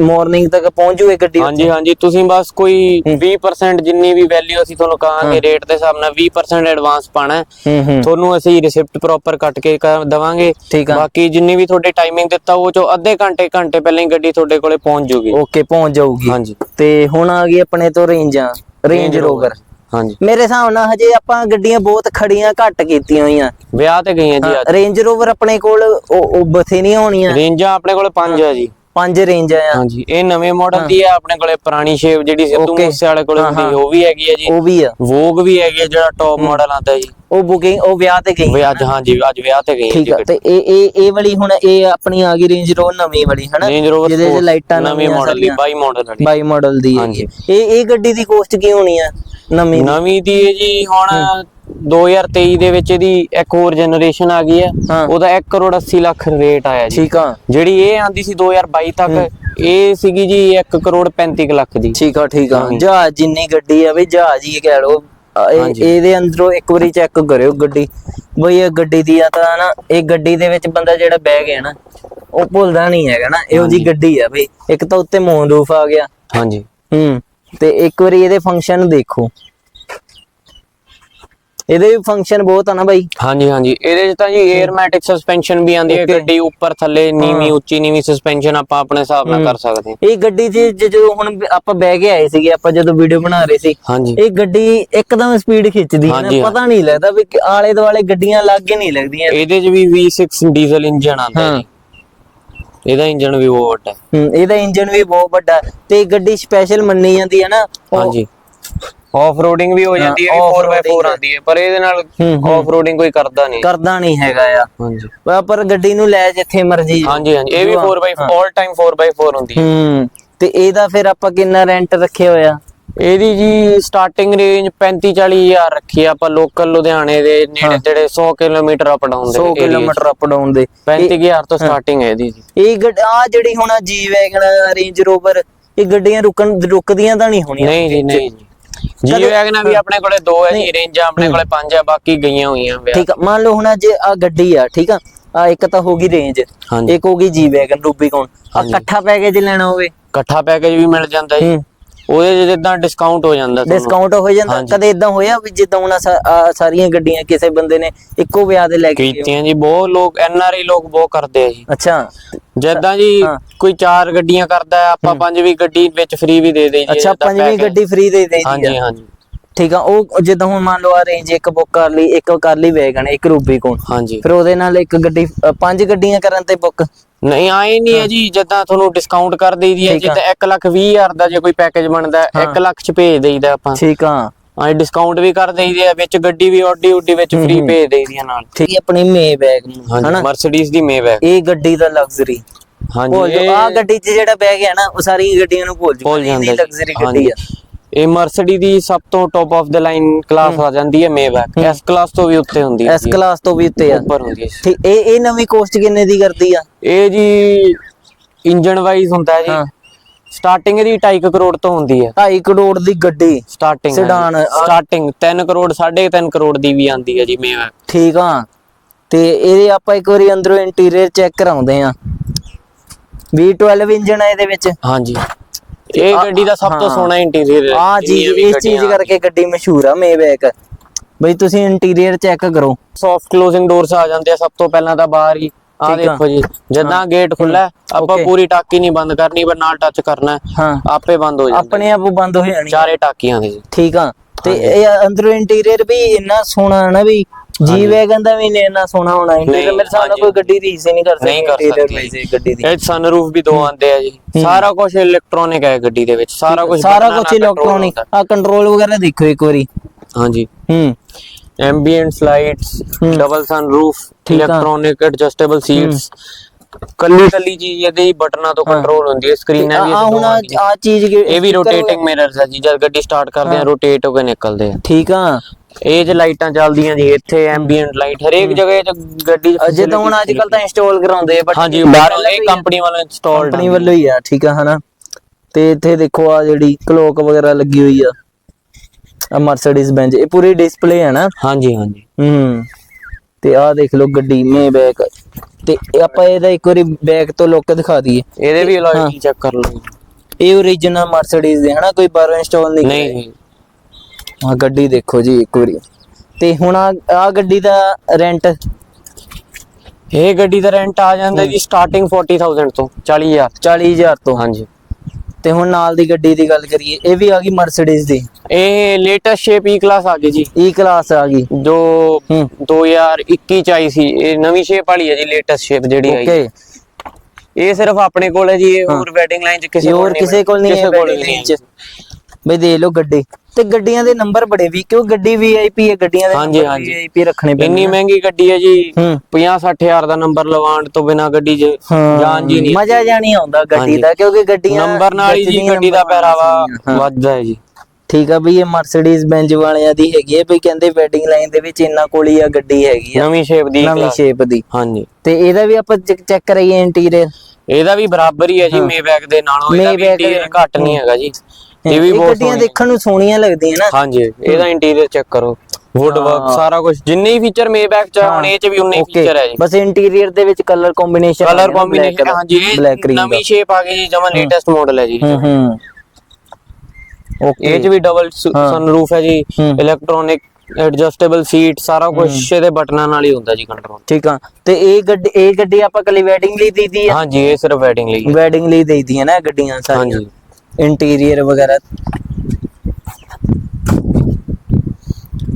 ਮਾਰਨਿੰਗ ਤੱਕ ਪਹੁੰਚ ਜੂਏ ਗੱਡੀ ਹਾਂਜੀ ਹਾਂਜੀ ਤੁਸੀਂ ਬਸ ਕੋਈ 20% ਜਿੰਨੀ ਵੀ ਵੈਲਿਊ ਅਸੀਂ ਤੁਹਾਨੂੰ ਕਹਾਂਗੇ ਰੇਟ ਦੇ ਹਿਸਾਬ ਨਾਲ 20% ਐਡਵਾਂਸ ਪਾਣਾ ਤੁਹਾਨੂੰ ਅਸੀਂ ਰਿਸਿਪਟ ਪ੍ਰੋਪਰ ਕੱਟ ਕੇ ਦਵਾਂਗੇ। ਬਾਕੀ ਜਿੰਨੀ ਵੀ ਤੁਹਾਡੇ ਟਾਈਮਿੰਗ ਦਿੱਤਾ ਉਹ ਚੋਂ ਅੱਧੇ ਘੰਟੇ ਘੰਟੇ ਪਹਿਲਾਂ ਹੀ ਗੱਡੀ ਤੁਹਾਡੇ ਕੋਲੇ ਪਹੁੰਚ ਜੂਗੀ। ਓਕੇ ਪਹੁੰਚ ਜਾਊਗੀ। ਹਾਂਜੀ। ਤੇ ਹੁਣ ਆ ਗਈ ਆਪਣੇ ਤੋਂ ਰੇਂਜਾਂ ਰੇਂਜ ਰੋਵਰ ਹਾਂਜੀ। ਮੇਰੇ ਹਿਸਾਬ ਨਾਲ ਹਜੇ ਆਪਾਂ ਗੱਡੀਆਂ ਬਹੁਤ ਖੜੀਆਂ ਘੱਟ ਕੀਤੀਆਂ ਹੋਈਆਂ। ਵਿਆਹ ਤੇ ਗਈਆਂ ਜੀ ਅੱਜ। ਰੇਂਜ ਰੋਵਰ ਆਪਣੇ ਕੋਲ ਉਹ ਉਹ ਬਥੇਰੀਆਂ ਹੋਣੀਆਂ। ਰੇਂਜਾਂ ਆਪਣੇ ਕੋਲੇ ਪੰਜ ਆ ਜੀ। ਪੰਜ ਰੇਂਜ ਆ। ਹਾਂਜੀ ਇਹ ਨਵੇਂ ਮਾਡਲ ਦੀ ਆ ਆਪਣੇ ਕੋਲੇ ਪੁਰਾਣੀ ਸ਼ੇਪ ਜਿਹੜੀ ਸਿੱਧੂ. ਮੂਸੇ ਵਾਲੇ ਕੋਲੇ ਹੁੰਦੀ ਉਹ ਵੀ ਹੈਗੀ ਹੈ ਜੀ। ਉਹ ਵੀ ਆ। ਵੋਗ ਵੀ ਹੈਗੀ ਹੈ ਜਿਹੜਾ ਟੌਪ ਮਾਡਲ ਆਂਦਾ ਜੀ। ਉਹ ਬੁਕਿੰਗ ਉਹ ਵਿਆਹ ਤੇ ਗਈ। ਵੀ ਅੱਜ ਹਾਂਜੀ ਅੱਜ ਵਿਆਹ ਤੇ ਗਈ ਠੀਕ ਆ ਤੇ ਇਹ ਇਹ ਇਹ ਵਾਲੀ ਹੁਣ ਇਹ ਆਪਣੀ ਆ ਗਈ ਰੇਂਜ ਰੋਵਰ ਨਵੀਂ ਵਾਲੀ ਹਨਾ? ਜਿਹਦੇ ਚ ਲਾਈਟਾਂ ਨਵੇਂ ਮਾਡਲ ਦੀ ਸਾਰੀਆਂ। 22 ਮਾਡਲ ਵਾਲੀ। 22 ਮਾਡਲ ਦੀ ਆ। ਇਹ ਇਹ ਗੱਡੀ ਦੀ ਕੋਸਟ ਕੀ ਹੋਣੀ ਆ? ਨਵੀਂ ਦੀ? ਨਵੀਂ ਦੀ ਇਹ ਜੀ ਹੁਣ 2023 ਦੇ ਵਿੱਚ ਇਹਦੀ ਇੱਕ ਹੋਰ ਜਨਰੇਸ਼ਨ ਆ ਗਈ ਹੈ। ਉਹਦਾ 1 ਕਰੋੜ 80 ਲੱਖ ਰੇਟ ਆਇਆ ਜੀ। ਠੀਕ ਆ। ਜਿਹੜੀ ਇਹ ਆਂਦੀ ਸੀ 2022 ਤੱਕ ਇਹ ਸੀਗੀ ਜੀ 1 ਕਰੋੜ 35 ਕੁ ਲੱਖ ਦੀ। ਠੀਕ ਆ ਠੀਕ ਆ। ਜਹਾਜ਼ ਜਿੰਨੀ ਗੱਡੀ ਆ ਵੀ ਜਹਾਜ਼ ਹੀ ਕਹਿ ਹਾਂਜੀ। ਇਹਦੇ ਅੰਦਰੋਂ ਇੱਕ ਵਾਰੀ ਚੈੱਕ ਕਰਿਓ ਗੱਡੀ। ਬਈ ਇਹ ਗੱਡੀ ਦੀ ਆ ਤਾਂ ਨਾ ਇਹ ਗੱਡੀ ਦੇ ਵਿੱਚ ਬੰਦਾ ਜਿਹੜਾ ਬਹਿ ਗਿਆ ਨਾ ਉਹ ਭੁੱਲਦਾ ਨਹੀਂ ਹੈਗਾ ਨਾ। ਇਹੋ ਜੀ ਗੱਡੀ ਆ ਬਈ। ਇੱਕ ਤਾਂ ਉੱਤੇ ਮੂਨ ਰੂਫ ਆ ਗਿਆ। ਹਾਂਜੀ। ਹੂੰ। ਤੇ ਇੱਕ ਵਾਰੀ ਇਹਦੇ ਫੰਕਸ਼ਨ ਦੇਖੋ। ਇਹਦੇ ਵੀ ਫੰਕਸ਼ਨ ਬਹੁਤ ਆ ਨਾ ਬਾਈ। ਹਾਂਜੀ ਹਾਂਜੀ। ਇਹਦੇ 'ਚ ਤਾਂ ਜੀ 에ਅਰਮੈਟਿਕ ਸਸਪੈਂਸ਼ਨ ਵੀ ਆਂਦੀ ਹੈ. ਗੱਡੀ ਉੱਪਰ ਥੱਲੇ ਨੀਵੀਂ ਉੱਚੀ ਨੀਵੀਂ ਸਸਪੈਂਸ਼ਨ ਆਪਾਂ ਆਪਣੇ ਹਿਸਾਬ ਨਾਲ ਕਰ ਸਕਦੇ ਹਾਂ। ਇਹ ਗੱਡੀ ਜ- ਜਦੋਂ ਹੁਣ ਆਪਾਂ ਬਹਿ ਕੇ ਆਏ ਸੀਗੇ ਆਪਾਂ ਜਦੋਂ ਵੀਡੀਓ ਬਣਾ ਰਹੇ ਸੀ ਹਾਂਜੀ। ਇਹ ਗੱਡੀ ਇੱਕਦਮ ਸਪੀਡ ਖਿੱਚਦੀ ਹੈ ਨਾ ਪਤਾ ਨਹੀਂ ਲੱਗਦਾ ਵੀ ਆਲੇ ਦੁਆਲੇ ਗੱਡੀਆਂ ਲੱਗੇ ਨਹੀਂ ਲੱਗਦੀਆਂ। ਇਹਦੇ 'ਚ ਵੀ V6 ਡੀਜ਼ਲ ਇੰਜਨ ਆਂਦਾ ਹਾਂ। ਇਹਦਾ ਇੰਜਨ ਵੀ ਬਹੁਤ ਵੱਡਾ ਹੈ। ਹੂੰ ਇਹਦਾ ਇੰਜਨ ਵੀ ਬਹੁਤ ਵੱਡਾ। ਹੈ ਤੇ ਗੱਡੀ ਸਪੈਸ਼ਲ ਮੰਨੀ ਜਾਂਦੀ ਹੈ ਨਾ ਹਾਂਜੀ। ਆਫ ਰੋਡਿੰਗ ਵੀ ਹੋ ਜਾਂਦੀ ਹੈ ਹਾਂ, ਵੀ 4x4 off-roading ਆਂਦੀ ਹੈ। ਪਰ ਇਹਦੇ ਨਾਲ। ਆਫ ਰੋਡਿੰਗ ਕੋਈ ਕਰਦਾ ਨਹੀਂ। ਕਰਦਾ ਨਹੀਂ ਹੈਗਾ ਆ। ਹਾਂਜੀ। ਪਰ- ਗੱਡੀ ਨੂੰ ਲੈ ਜਿੱਥੇ ਮਰਜ਼ੀ ਹਾਂਜੀ ਹਾਂਜੀ। ਇਹ ਵੀ 4x ਆਲ ਟਾਈਮ 4x4 ਹੁੰਦੀ ਹੈ। ਹੂੰ। ਤੇ ਇਹਦਾ ਫਿਰ ਆਪਾਂ ਕਿੰਨਾ ਰੈਂਟ ਰੱਖਿਆ ਹੋਇਆ? ਇਹਦੀ ਜੀ ਸਟਾਰਟਿੰਗ ਰੇਂਜ 35 40 ਹਜ਼ਾਰ ਰੱਖੀ ਆ ਆਪਾਂ ਲੋਕਲ ਲੁਧਿਆਣੇ ਦੇ ਨੇੜੇ ਤੇੜੇ 100 ਕਿਲੋਮੀਟਰ ਅਪ ਡਾਊਨ ਦੇ 100 ਕਿਲੋਮੀਟਰ ਅਪ ਡਾਊਨ ਦੇ। 35000 ਤੋਂ ਸਟਾਰਟਿੰਗ ਹੈ ਇਹਦੀ ਜੀ। ਇਹ ਗੱਡ ਆ ਜਿਹੜੀ ਹੁਣ ਜੀ ਵੈਗਨ ਰੇਂਜ ਰੋਵਰ ਇਹ ਗੱਡੀਆਂ ਰੁਕਣ ਰੁਕਦੀਆਂ ਤਾਂ ਨਹੀਂ ਹੋਣੀਆਂ। ਨਹੀਂ ਜੀ ਨਹੀਂ ਜੀ। ਜੀ ਵੈਗਨਾਂ ਵੀ ਆਪਣੇ ਕੋਲੇ ਦੋ ਹੈ ਜੀ ਰੇਂਜ ਆਪਣੇ ਕੋਲੇ ਪੰਜ ਹੈ ਬਾਕੀ ਗਈਆਂ ਹੋਈਆਂ ਠੀਕ ਆ ਮੰਨ ਲਓ ਹੁਣ ਜੇ ਆ ਗੱਡੀ ਆ ਠੀਕ ਆ? ਆ ਇੱਕ ਤਾਂ ਹੋ ਗਈ ਰੇਂਜ ਇੱਕ ਹੋ ਗਈ ਜੀ ਵੈਗਨ ਰੂਬੀਕੌਨ ਆ ਇਕੱਠਾ ਪੈਕੇਜ ਲੈਣਾ ਹੋਵੇ। ਇਕੱਠਾ ਪੈਕੇਜ ਵੀ ਮਿਲ ਜਾਂਦਾ ਜੀ। ਉਹਦੇ 'ਚ ਜਿੱਦਾਂ ਡਿਸਕਾਊਂਟ ਹੋ ਜਾਂਦਾ ਤੁਹਾਨੂੰ। ਡਿਸਕਾਊਂਟ ਹੋ ਜਾਂਦਾ। ਹਾਂਜੀ। ਕਦੇ ਇਦਾਂ ਹੋਇਆ ਵੀ ਜਿੱਦਾਂ ਹੁਣ ਆਹ ਸਾ- ਆਹ ਸਾਰੀਆਂ ਗੱਡੀਆਂ ਕਿਸੇ ਬੰਦੇ ਨੇ ਇੱਕੋ ਵਿਆਹ ਦੇ ਲੈ ਕੇ ਗਏ ਕੀਤੀਆਂ ਜੀ ਬਹੁਤ ਲੋਕ ਐਨ ਆਰ ਆਈ ਲੋਕ ਬਹੁਤ ਕਰਦੇ ਆ ਜੀ। ਅੱਛਾ। ਜਿੱਦਾਂ ਜੀ ਹਾਂ। ਕੋਈ ਚਾਰ ਗੱਡੀਆਂ ਕਰਦਾ ਹੈ। ਆਪਾਂ ਪੰਜਵੀਂ ਗੱਡੀ ਵਿੱਚ ਫ੍ਰੀ ਵੀ ਦੇ ਦੇਈਏ ਅੱਛਾ ਜਿੱਦਾਂ ਪੰਜਵੀਂ। ਗੱਡੀ ਫ੍ਰੀ ਦੇ ਦੇਈਦੀ ਹਾਂਜੀ ਹਾਂਜੀ। ਠੀਕ ਆ ਉਹ ਜਿੱਦਾਂ ਹੁਣ ਮੰਨ ਲਓ ਆ ਰੇਂਜ ਇੱਕ ਬੁੱਕ ਕਰ ਲਈ ਇੱਕ ਕਰ ਲਈ ਵੈਗਨ ਇੱਕ ਰੂਬੀਕੌਨ ਹਾਂਜੀ। ਫਿਰ ਉਹਦੇ ਨਾਲ ਇੱਕ ਗੱਡੀ ਅ, ਪੰਜ ਗੱਡੀਆਂ ਕਰਨ ਤੇ ਬੁੱਕ ਨਹੀਂ ਆਏ ਨਹੀਂ ਹੈ ਜੀ ਜਿੱਦਾਂ ਤੁਹਾਨੂੰ ਡਿਸਕਾਊਂਟ ਕਰ ਦੇਈਦੀ ਹੈ। ਜਿੱਦਾਂ 1 ਲੱਖ 20 ਹਜ਼ਾਰ ਦਾ ਜੇ ਕੋਈ ਪੈਕੇਜ ਬਣਦਾ ਹਾਂ। 1 ਲੱਖ ਚ ਭੇਜ ਦੇਈਦਾ ਆਪਾਂ। ਠੀਕ ਆ। ਹਾਂ ਡਿਸਕਾਊਂਟ ਵੀ ਕਰ ਦੇਈਦੇ ਆ ਵਿੱਚ ਗੱਡੀ ਵੀ ਆਡੀ ਉਡੀ ਵਿੱਚ ਫ੍ਰੀ ਹੂੰ। ਭੇਜ ਦੇਈਦੀ ਆ ਨਾਲ। ਠੀਕ। ਹੈ ਆਪਣੀ ਮੇ ਬੈਗ ਹਾਂਜੀ ਹਨਾ? ਮਰਸੀਡੀਜ਼ ਦੀ ਮੇਵੈਕ ਇਹ ਗੱਡੀ ਦਾ ਲਗਜ਼ਰੀ ਹਾਂਜੀ ਇਹ- ਆ ਗੱਡੀ 'ਚ ਜਿਹੜਾ ਬਹਿ ਗਿਆ ਨਾ ਉਹ ਸਾਰੀ ਗੱਡੀਆਂ ਨੂੰ ਭੁੱਲ ਜਾਓ। ਭੁੱਲ ਜਾਂਦਾ ਜੀ। ਲਗਜ਼ਰੀ ਗੱਡੀ ਆ। ਇਹ ਮਰਸੀਡੀ ਦੀ ਸਭ ਤੋਂ top of the line class ਆ ਜਾਂਦੀ ਹੈ ਮੇਵੈਕ ਐਸ ਕਲਾਸ ਤੋਂ ਵੀ ਉੱਤੇ ਹੁੰਦੀ ਹੈ ਐਸ ਕਲਾਸ ਤੋਂ ਵੀ ਉੱਤੇ ਆ। ਉੱਪਰ ਹੁੰਦੀ ਹੈ ਠੀਕ ਇਹ ਇਹ ਨਵੀਂ ਕੋਸਟ ਕਿੰਨੇ ਦੀ ਕਰਦੀ ਆ? ਇਹ ਜੀ ਇੰਜਨ ਵਾਈਜ਼ ਹੁੰਦਾ ਹੈ ਹਾਂ। ਜੀ ਸਟਾਰਟਿੰਗ ਇਹਦੀ 2.5 ਕਰੋੜ ਤੋਂ ਹੁੰਦੀ ਹੈ। 2.5 ਕਰੋੜ ਦੀ ਗੱਡੀ ਸਟਾਰਟਿੰਗ ਆ- ਸਟਾਰਟਿੰਗ 3 ਕਰੋੜ 3.5 ਕਰੋੜ ਦੀ ਵੀ ਆਂਦੀ ਹੈ ਜੀ ਮੇਵੈਕ ਠੀਕ ਆ। ਤੇ ਇਹਦੇ ਆਪਾਂ ਇੱਕ ਵਾਰੀ ਅੰਦਰੋਂ ਇੰਟੀਰੀਅਰ ਚੈੱਕ ਕਰਾਉਂਦੇ ਆ। V12 ਇੰਜਨ ਆ ਇਹਦੇ ਵਿੱਚ। ਹਾਂਜੀ। ਇਹ ਗੱਡੀ ਦਾ ਸਭ ਤੋਂ ਹਾਂ। ਸੋਹਣਾ ਇੰਟੀਰੀਅਰ ਹੈ। ਆ ਚੀਜ਼ ਇਸ ਚੀਜ਼ ਕਰਕੇ ਗੱਡੀ ਮਸ਼ਹੂਰ ਆ ਮੇਬੈਕ ਬਈ ਤੁਸੀਂ ਇੰਟੀਰੀਅਰ ਚੈੱਕ ਕਰੋ। ਸੌਫਟ ਕਲੋਜ਼ਿੰਗ ਡੋਰਸ ਆ ਜਾਂਦੇ ਆ ਸਭ ਤੋਂ ਪਹਿਲਾਂ ਤਾਂ ਬਾਹਰ ਹੀ। ਆ। ਦੇਖੋ ਜੀ ਜਦਾਂ ਗੇਟ ਖੁੱਲਾ ਹੈ, ਆਪਾਂ. ਪੂਰੀ ਟਾਕੀ ਨਹੀਂ ਬੰਦ ਕਰਨੀ ਪਰ ਨਾਲ ਟੱਚ ਕਰਨਾ ਹੈ, ਹਾਂ। ਆਪੇ ਬੰਦ ਹੋ ਜਾਂਦਾ ਆਪਣੇ ਆਪ ਬੰਦ ਹੋ ਜਾਣੀ। ਚਾਰੇ ਟਾਕੀਆਂ ਦੇ ਜੀ। ਠੀਕ ਆ। ਤੇ ਇਹ ਅੰਦਰੋਂ ਇੰਟੀਰੀਅਰ ਵੀ ਇੰਨਾ ਸੋਹਣਾ ਹੈ ਨਾ ਵੀ ਜੀ ਵੈਗਨ ਦਾ ਵੀ ਇੰਨਾ ਸੋਹਣਾ ਹੋਣਾ ਇੰਟੀਰੀਅਰ ਮੇਰੇ ਸਾਹਮਣੇ। ਕੋਈ ਗੱਡੀ ਰੀਸ ਹੀ ਨਹੀਂ ਕਰ ਸਕਦੀ ਨਹੀਂ ਕਰ ਸਕਦੀ। ਗੱਡੀ ਦੀ। ਇਹ ਸਨਰੂਫ ਵੀ ਦੋ ਆਂਦੇ ਆ ਜੀ। ਸਾਰਾ ਕੁਝ ਇਲੈਕਟ੍ਰੋਨਿਕ ਹੈ ਗੱਡੀ ਦੇ ਵਿੱਚ। ਸਾਰਾ ਕੁਝ ਸਾਰਾ ਕੁਝ ਇਲੈਕਟ੍ਰੋਨਿਕ ਆ ਕੰਟਰੋਲ ਵਗੈਰਾ ਦੇਖੋ ਇੱਕ ਵਾਰੀ। ਹਾਂਜੀ। ਹੂੰ। Ambient lights. Double sunroof. Electronic adjustable seats ਕੱਲੀ ਕੱਲੀ ਚੀਜ਼ ਇਹਦੇ ਬਟਨਾਂ ਤੋਂ ਕੰਟਰੋਲ ਹੁੰਦੀ ਹੈ ਸਕਰੀਨਾਂ ਵੀ ਆ ਹੁਣ। ਆ ਚੀਜ਼ ਕਿ- ਇਹ ਵੀ ਰੋਟੇਟਿੰਗ ਮਿਰਰਸ ਹੈ ਜੀ ਜਦ ਗੱਡੀ ਸਟਾਰਟ ਕਰਦੇ ਆ ਰੋਟੇਟ ਹੋ ਕੇ ਨਿਕਲਦੇ ਆ। ਠੀਕ ਆ। ਇਹ ਜ ਲਾਈਟਾਂ ਚੱਲਦੀਆਂ ਜੀ ਇੱਥੇ ਐਂਬੀਐਂਟ ਲਾਈਟ ਹਰੇਕ ਜਗ੍ਹਾ ਚ ਗੱਡੀ ਚ ਜਿੱਦਾਂ ਹੁਣ ਅੱਜ ਕੱਲ ਤਾਂ ਇੰਸਟਾਲ ਕਰਾਉਂਦੇ ਬਟ ਹਾਂਜੀ ਬਾਹਰ ਇਹ ਕੰਪਨੀ ਵੱਲੋਂ ਇੰਸਟਾਲਡ ਕੰਪਨੀ ਵੱਲੋਂ ਹੀ ਆ ਠੀਕ ਆ ਹਨਾ। ਤੇ ਇੱਥੇ ਦੇਖੋ ਆ ਜਿਹੜੀ ਕਲੋਕ ਵਗੈਰਾ ਲੱਗੀ ਹੋਈ ਆ ਆ ਮਰਸੀਡੀਜ਼ ਬੈਂਜ ਇਹ ਪੂਰੀ ਡਿਸਪਲੇ ਹੈ ਨਾ? ਹਾਂਜੀ ਹਾਂਜੀ। ਹੂੰ। ਤੇ ਆ ਦੇਖ ਲਓ ਗੱਡੀ ਮੇ ਬੈਕ ਤੇ ਆਪਾਂ ਇਹਦਾ ਇੱਕ ਵਾਰੀ ਬੈਕ ਤੋਂ ਲੁੱਕ ਦਿਖਾ ਦਈਏ। ਇਹਦੇ ਵੀ ਅਲੋਇਲ ਚੈੱਕ ਕਰ ਲਓ। ਇਹ ਓਰੀਜਨਲ ਮਰਸੀਡੀਜ਼ ਦੇ ਹਨਾ? ਕੋਈ ਬਾਹਰੋਂ ਇੰਸਟਾਲ ਨਹੀਂ ਨਹੀਂ ਨਹੀਂ। ਆ ਗੱਡੀ ਦੇਖੋ ਜੀ ਇੱਕ ਵਾਰੀ। ਤੇ ਹੁਣ ਆ ਆ ਗੱਡੀ ਦਾ ਰੈਂਟ ਇਹ ਗੱਡੀ ਦਾ ਰੈਂਟ ਆ ਜਾਂਦਾ ਜੀ ਸਟਾਰਟਿੰਗ 40000 ਤੋਂ 40000 40000 ਤੋਂ। ਹਾਂਜੀ। ਤੇ ਹੁਣ ਨਾਲ ਦੀ ਗੱਡੀ ਦੀ ਗੱਲ ਕਰੀਏ ਇਹ ਵੀ ਆ ਗਈ ਮਰਸੀਡੀਜ਼ ਦੀ। ਇਹ ਲੇਟੈਸਟ ਸ਼ੇਪ ਈ ਕਲਾਸ ਆ ਗਈ ਜੀ। ਈ ਕਲਾਸ ਆ ਗਈ। ਜੋ ਹੂੰ। 2021 ਚ ਆਈ ਸੀ ਇਹ ਨਵੀਂ ਸ਼ੇਪ ਵਾਲੀ ਹੈ ਜੀ ਲੇਟੈਸਟ ਸ਼ੇਪ ਜਿਹੜੀ ਆਈ। ਓਕੇ ਇਹ ਸਿਰਫ ਆਪਣੇ ਕੋਲ ਹੈ ਜੀ ਇਹ ਹੋਰ ਵੈਡਿੰਗ ਲਾਈਨ ਚ ਕਿਸੇ ਹੋਰ ਕਿਸੇ ਕੋਲ ਨਹੀਂ ਹੈ ਕਿਸੇ ਕੋਲ wedding ਨਹੀਂ line ਚ ਬਈ ਦੇਖ ਲਓ ਗੱਡੀ ਤੇ ਗੱਡੀਆਂ ਦੇ ਨੰਬਰ ਬੜੇ ਵੀ ਕਿਉਂ ਗੱਡੀ ਵੀਆਈਪੀ ਹੈ ਗੱਡੀਆਂ ਦੇ ਹਾਂਜੀ, ਨੰਬਰ ਹਾਂਜੀ। ਵੀਆਈਪੀ ਰੱਖਣੇ ਪੈਂਦੇ ਇੰਨੀ। ਮਹਿੰਗੀ ਗੱਡੀ ਹੈ ਜੀ ਹੂੰ 50 60000 ਦਾ ਨੰਬਰ ਲਵਾਉਣ ਤੋਂ ਬਿਨਾ ਗੱਡੀ 'ਚ ਜਾਨ ਜੀ ਨਹੀਂ ਮਜ਼ਾ ਜਾਣੀ ਆਉਂਦਾ ਗੱਡੀ ਹਾਂਜੀ। ਦਾ ਕਿਉਂਕਿ ਗੱਡੀਆਂ ਨੰਬਰ ਨਾਲ ਹੀ ਜੀ ਗੱਡੀ ਦਾ ਨੰਬਰ ਪਹਿਰਾਵਾ ਹਾਂ। ਵੱਧਦਾ ਹੈ ਜੀ ਠੀਕ ਆ ਬਈ ਇਹ ਮਰਸੀਡੀਜ਼ ਬੈਂਜ ਵਾਲਿਆਂ ਦੀ ਹੈਗੀ ਹੈ ਬਈ ਕਹਿੰਦੇ ਵੈਡਿੰਗ ਲਾਈਨ ਦੇ ਵਿੱਚ ਇੰਨਾ ਕੋਲ ਹੀ ਆ ਗੱਡੀ ਹੈਗੀ ਆ ਨਵੀਂ ਸ਼ੇਪ ਦੀ ਨਵੀਂ class। ਸ਼ੇਪ ਦੀ ਹਾਂਜੀ ਤੇ ਇਹਦਾ ਵੀ ਆਪਾਂ ਚੈੱਕ ਕਰਾਈਏ ਇੰਟੀਰੀਅਰ ਇਹਦਾ ਵੀ ਬਰਾਬਰ ਹੀ ਹੈ ਜੀ ਮੇਬੈਕ ਦੇ ਨਾਲੋਂ ਇਹਦਾ ਵੀ Maybach ਇੰਟੀਰੀਅਰ ਘੱਟ ਨਹੀਂ ਹੈਗਾ ਜੀ ਇਹ ਵੀ ਬਹੁਤ ਗੱਡੀਆਂ ਦੇਖਣ ਨੂੰ ਸੋਹਣੀਆਂ ਲੱਗਦੀਆਂ ਨਾ। ਹਾਂਜੀ ਇਹਦਾ ਇੰਟੀਰੀਅਰ ਚੈੱਕ ਕਰੋ। ਵੁੱਡ ਵਰਕ ਸਾਰਾ ਕੁਝ ਜਿੰਨੇ ਹੀ ਫੀਚਰ ਮੇਬੈਕ ਚ ਹੁਣ ਇਹ ਚ ਵੀ ਉਨੇ ਓਕੇ ਫੀਚਰ ਹੈ ਜੀ। ਬਸ ਇੰਟੀਰੀਅਰ ਦੇ ਵਿੱਚ ਕਲਰ ਕੰਬੀਨੇਸ਼ਨ ਕਲਰ ਕੰਬੀਨੇਸ਼ਨ ਹਾਂਜੀ ਬਲੈਕ ਇਹ ਕਰੀਮ ਨਵੀਂ ਸ਼ੇਪ ਆ ਗਈ ਜੀ ਜਮਾ ਲੇਟੈਸਟ ਮਾਡਲ ਹੈ ਜੀ। ਹੂੰ ਹੂੰ। ਓਕੇ ਇਹ ਚ ਵੀ ਡਬਲ ਸਨਰੂਫ ਹੈ। ਜੀ ਹੂੰ। ਇਲੈਕਟ੍ਰੋਨਿਕ ਐਡਜਸਟੇਬਲ ਸੀਟ ਸਾਰਾ ਕੁਝ ਇਹਦੇ ਬਟਨਾਂ ਨਾਲ ਹੀ ਹੁੰਦਾ ਜੀ ਕੰਟਰੋਲ ਠੀਕ ਆ। ਤੇ ਇਹ ਗੱਡੀ ਇਹ ਗੱਡੀ ਆਪਾਂ ਕੱਲੀ ਵੈਡਿੰਗ ਲਈ ਦੇਦੀ ਆ? ਹਾਂਜੀ ਇਹ ਸਿਰਫ ਵੈਡਿੰਗ ਲਈ ਹੈ। ਵੈਡਿੰਗ ਲਈ ਦੇਦੀ ਆ ਨਾ ਗੱਡੀਆਂ ਸਾਰੀਆਂ? ਹਾਂਜੀ। ਇੰਟੀਰੀਅਰ ਵਗੈਰਾ।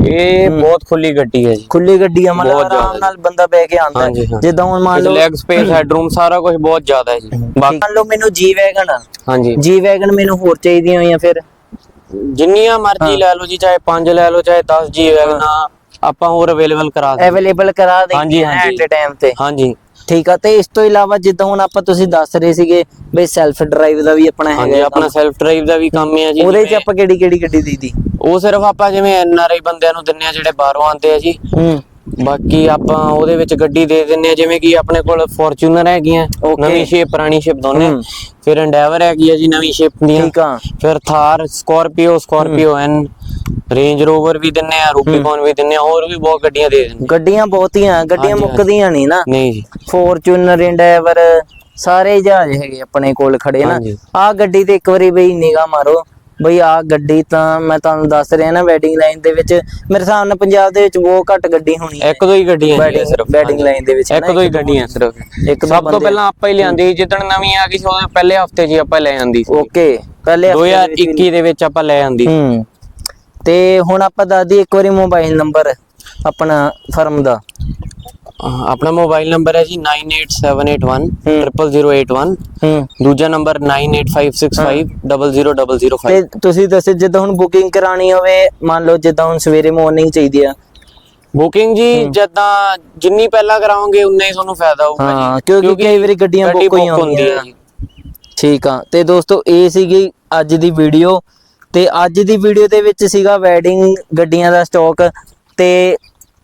ਇਹ ਬਹੁਤ ਖੁੱਲੀ ਗੱਡੀ ਹੈ ਜੀ। ਖੁੱਲੀ ਗੱਡੀ ਆ ਮਤਲਬ ਆਰਾਮ ਨਾਲ ਬੰਦਾ ਬਹਿ ਕੇ ਆਂਦਾ ਹਾਂਜੀ, ਹਾਂ। ਜਿੱਦਾਂ ਹੁਣ ਮੰਨ ਲਓ ਲੈਗ ਸਪੇਸ ਹੈਡਰੂਮ ਸਾਰਾ ਕੁਝ ਬਹੁਤ ਜ਼ਿਆਦਾ ਹੈ ਜੀ। ਬਾਕੀ ਮੰਨ ਲਓ ਮੈਨੂੰ ਜੀ ਵੈਗਨ ਆ। ਹਾਂਜੀ। ਜੀ ਵੈਗਨ ਮੈਨੂੰ ਹੋਰ ਚਾਹੀਦੀਆਂ ਹੋਈਆਂ ਫਿਰ? ਜਿੰਨੀਆਂ ਮਰਜ਼ੀ ਲੈ ਲਓ ਜੀ ਚਾਹੇ 5 ਲੈ ਲਓ ਚਾਹੇ 10 ਜੀ ਵੈਗਨਾ ਆਪਾਂ ਹੋਰ ਅਵੇਲੇਬਲ ਕਰਾ ਦੇ ਅਵੇਲੇਬਲ ਕਰਾ ਦੇ ਹਾਂਜੀ, ਹਾਂਜੀ। ਐਟ ਟਾਈਮ ਤੇ। ਹਾਂਜੀ। ਠੀਕ ਆ ਤੇ ਇਸ ਤੋਂ ਇਲਾਵਾ ਜਿੱਦਾਂ ਹੁਣ ਆਪਾਂ ਤੁਸੀਂ ਦੱਸ ਰਹੇ ਸੀਗੇ ਬਈ ਸੈਲਫ ਡਰਾਈਵ ਦਾ ਵੀ ਆਪਣਾ ਹਾਂਜੀ ਹੈਗਾ ਆਪਣਾ ਸੈਲਫ ਡਰਾਈਵ ਦਾ ਵੀ ਕੰਮ ਹੈ ਜੀ ਉਹਦੇ ਚ ਆਪਾਂ ਕਿਹੜੀ ਕਿਹੜੀ ਗੱਡੀ ਦੇਦੀ? ਉਹ ਸਿਰਫ ਆਪਾਂ ਜਿਵੇਂ ਐਨਆਰਆਈ ਬੰਦਿਆਂ ਨੂੰ ਦਿੰਨੇ ਆ ਜਿਹੜੇ ਬਾਹਰੋਂ ਆਉਂਦੇ ਆ ਜੀ। ਹੂੰ। ਬਾਕੀ ਆਪਾਂ ਉਹਦੇ ਵਿੱਚ ਗੱਡੀ ਦੇ ਦਿੰਨੇ ਆ ਜਿਵੇਂ ਕਿ ਆਪਣੇ ਕੋਲ ਫੋਰਚੂਨਰ ਹੈਗੀਆਂ. ਨਵੀਂ ਸ਼ੇਪ ਪੁਰਾਣੀ ਸ਼ੇਪ ਦੋਨੇ। ਫਿਰ ਐਂਡੈਵਰ ਹੈਗੀ ਆ ਜੀ ਨਵੀਂ ਸ਼ੇਪ ਦੀਆਂ। ਠੀਕ ਆ। ਫਿਰ Thar Scorpio Scorpio N Range Rover ਵੀ ਦਿੰਨੇ ਆ ਰੂਬੀਕੌਨ ਵੀ ਦਿੰਨੇ ਆ ਹੋਰ ਵੀ ਬਹੁਤ ਗੱਡੀਆਂ ਦੇ ਦਿੰਨੇ ਗੱਡੀਆਂ ਬਹੁਤੀਆਂ ਗੱਡੀਆਂ ਹਾਂਜੀ, ਮੁੱਕਦੀਆਂ ਨਹੀਂ ਨਾ। ਨਹੀਂ ਜੀ। ਫੋਰਚੂਨਰ ਇੰਡੈਵਰ ਸਾਰੇ ਜਹਾਜ਼ ਹੈਗੇ ਆਪਣੇ ਕੋਲ ਖੜੇ ਨਾ। ਹਾਂਜੀ। ਆਹ ਗੱਡੀ ਤੇ ਇੱਕ ਵਾਰੀ ਬਈ ਨਿਗਾਹ ਮਾਰੋ। ਬਈ ਆਹ ਗੱਡੀ ਤਾਂ ਮੈਂ ਤੁਹਾਨੂੰ ਦੱਸ ਰਿਹਾ ਨਾ ਵੈਡਿੰਗ ਲਾਈਨ ਦੇ ਵਿੱਚ। ਮੇਰੇ ਹਿਸਾਬ ਨਾਲ ਪੰਜਾਬ ਦੇ ਵਿੱਚ ਬਹੁਤ ਘੱਟ ਗੱਡੀ ਹੋਣੀ ਹੈ। ਇੱਕ ਦੋ ਹੀ ਗੱਡੀਆਂ ਸਿਰਫ। ਹਾਂਜੀ। line ਦੇ ਵਿੱਚ ਇੱਕ ਨਾ, ਦੋ ਹੀ ਗੱਡੀਆਂ ਸਿਰਫ। ਇੱਕ ਦੋ ਸਭ ਤੋਂ ਬੰਦੇ- ਪਹਿਲਾਂ ਆਪਾਂ ਹੀ ਲਿਆਂਦੀ ਸੀ ਜਿੱਦਣ ਨਵੀਂ ਆ ਗਈ ਸੀ ਉਹਦੇ ਪਹਿਲੇ ਹਫ਼ਤੇ 'ਚ ਹੀ ਆਪਾਂ ਲੈ ਆਂਦੀ ਸੀ। ਓਕੇ ਪਹਿਲੇ ਹਫ਼ਤੇ ਦੇ ਵਿੱਚ 2021 ਦੇ ਵਿੱਚ ਆਪਾਂ ਲੈ ਆਂਦੀ ਸੀ। ਹੂੰ। ਤੇ ਹੁਣ ਆਪਾਂ ਦੱਸ ਦਈਏ ਇੱਕ ਵਾਰੀ ਮੋਬਾਈਲ ਨੰਬਰ ਆਪਣਾ ਫਰਮ ਦਾ। ਆਪਣਾ ਮੋਬਾਈਲ ਨੰਬਰ ਹੈ ਜੀ 9878100081 ਹੂੰ। ਦੂਜਾ ਨੰਬਰ 9856500005 ਤੇ ਤੁਸੀਂ ਦੱਸੋ ਜਿੱਦਾਂ ਹੁਣ ਬੁਕਿੰਗ ਕਰਾਣੀ ਹੋਵੇ ਮੰਨ ਲਓ ਜਿੱਦਾਂ ਹੁਣ ਸਵੇਰੇ ਮਾਰਨਿੰਗ ਚਾਹੀਦੀ ਆ। ਬੁਕਿੰਗ ਜੀ ਜਦਾਂ ਜਿੰਨੀ ਪਹਿਲਾਂ ਕਰਾਓਗੇ ਉਨਾ ਹੀ ਤੁਹਾਨੂੰ ਫਾਇਦਾ ਹੋਊਗਾ ਜੀ। ਕਿਉਂਕਿ ਕਈ ਵਾਰੀ ਗੱਡੀਆਂ ਗੱਡੀ ਬੁੱਕ ਹੋਈ book ਹੁੰਦੀ ਹੁੰਦੀਆਂ। ਠੀਕ ਆ। ਤੇ ਦੋਸਤੋ ਇਹ ਸੀਗੀ ਅੱਜ ਦੀ ਵੀਡੀਓ ਤੇ ਅੱਜ ਦੀ ਵੀਡੀਓ ਦੇ ਵਿੱਚ ਸੀਗਾ ਵੈਡਿੰਗ ਗੱਡੀਆਂ ਦਾ ਸਟਾਕ ਤੇ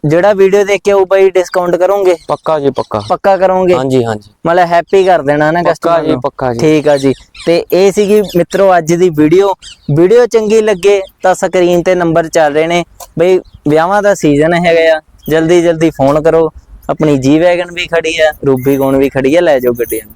ਜਿਹੜਾ ਵੀਡੀਓ ਦੇਖ ਕੇ ਉਹ ਬਾਈ ਡਿਸਕਾਊਂਟ ਕਰੋਗੇ? ਪੱਕਾ ਜੀ ਪੱਕਾ। ਪੱਕਾ ਕਰੋਗੇ? ਹਾਂਜੀ ਹਾਂਜੀ। ਮਤਲਬ ਹੈਪੀ ਕਰ ਦੇਣਾ ਨਾ ਪੱਕਾ ਕਸਟਮਰ ਜੀ ਨੂੰ। ਪੱਕਾ ਜੀ। ਠੀਕ ਆ ਜੀ। ਤੇ ਇਹ ਸੀਗੀ ਮਿੱਤਰੋ ਅੱਜ ਦੀ ਵੀਡੀਓ ਵੀਡੀਓ ਚੰਗੀ ਲੱਗੇ ਤਾਂ ਸਕਰੀਨ ਤੇ ਨੰਬਰ ਚੱਲ ਰਹੇ ਨੇ। ਬਈ ਵਿਆਹਾਂ ਦਾ ਸੀਜ਼ਨ ਹੈਗਾ ਆ। ਜਲਦੀ ਜਲਦੀ ਫੋਨ ਕਰੋ। ਆਪਣੀ ਜੀ ਵੈਗਨ ਵੀ ਖੜੀ ਆ ਰੂਬੀ ਗੌਨ ਵੀ ਖੜੀ ਆ ਲੈ ਜਾਓ ਗੱਡੀਆਂ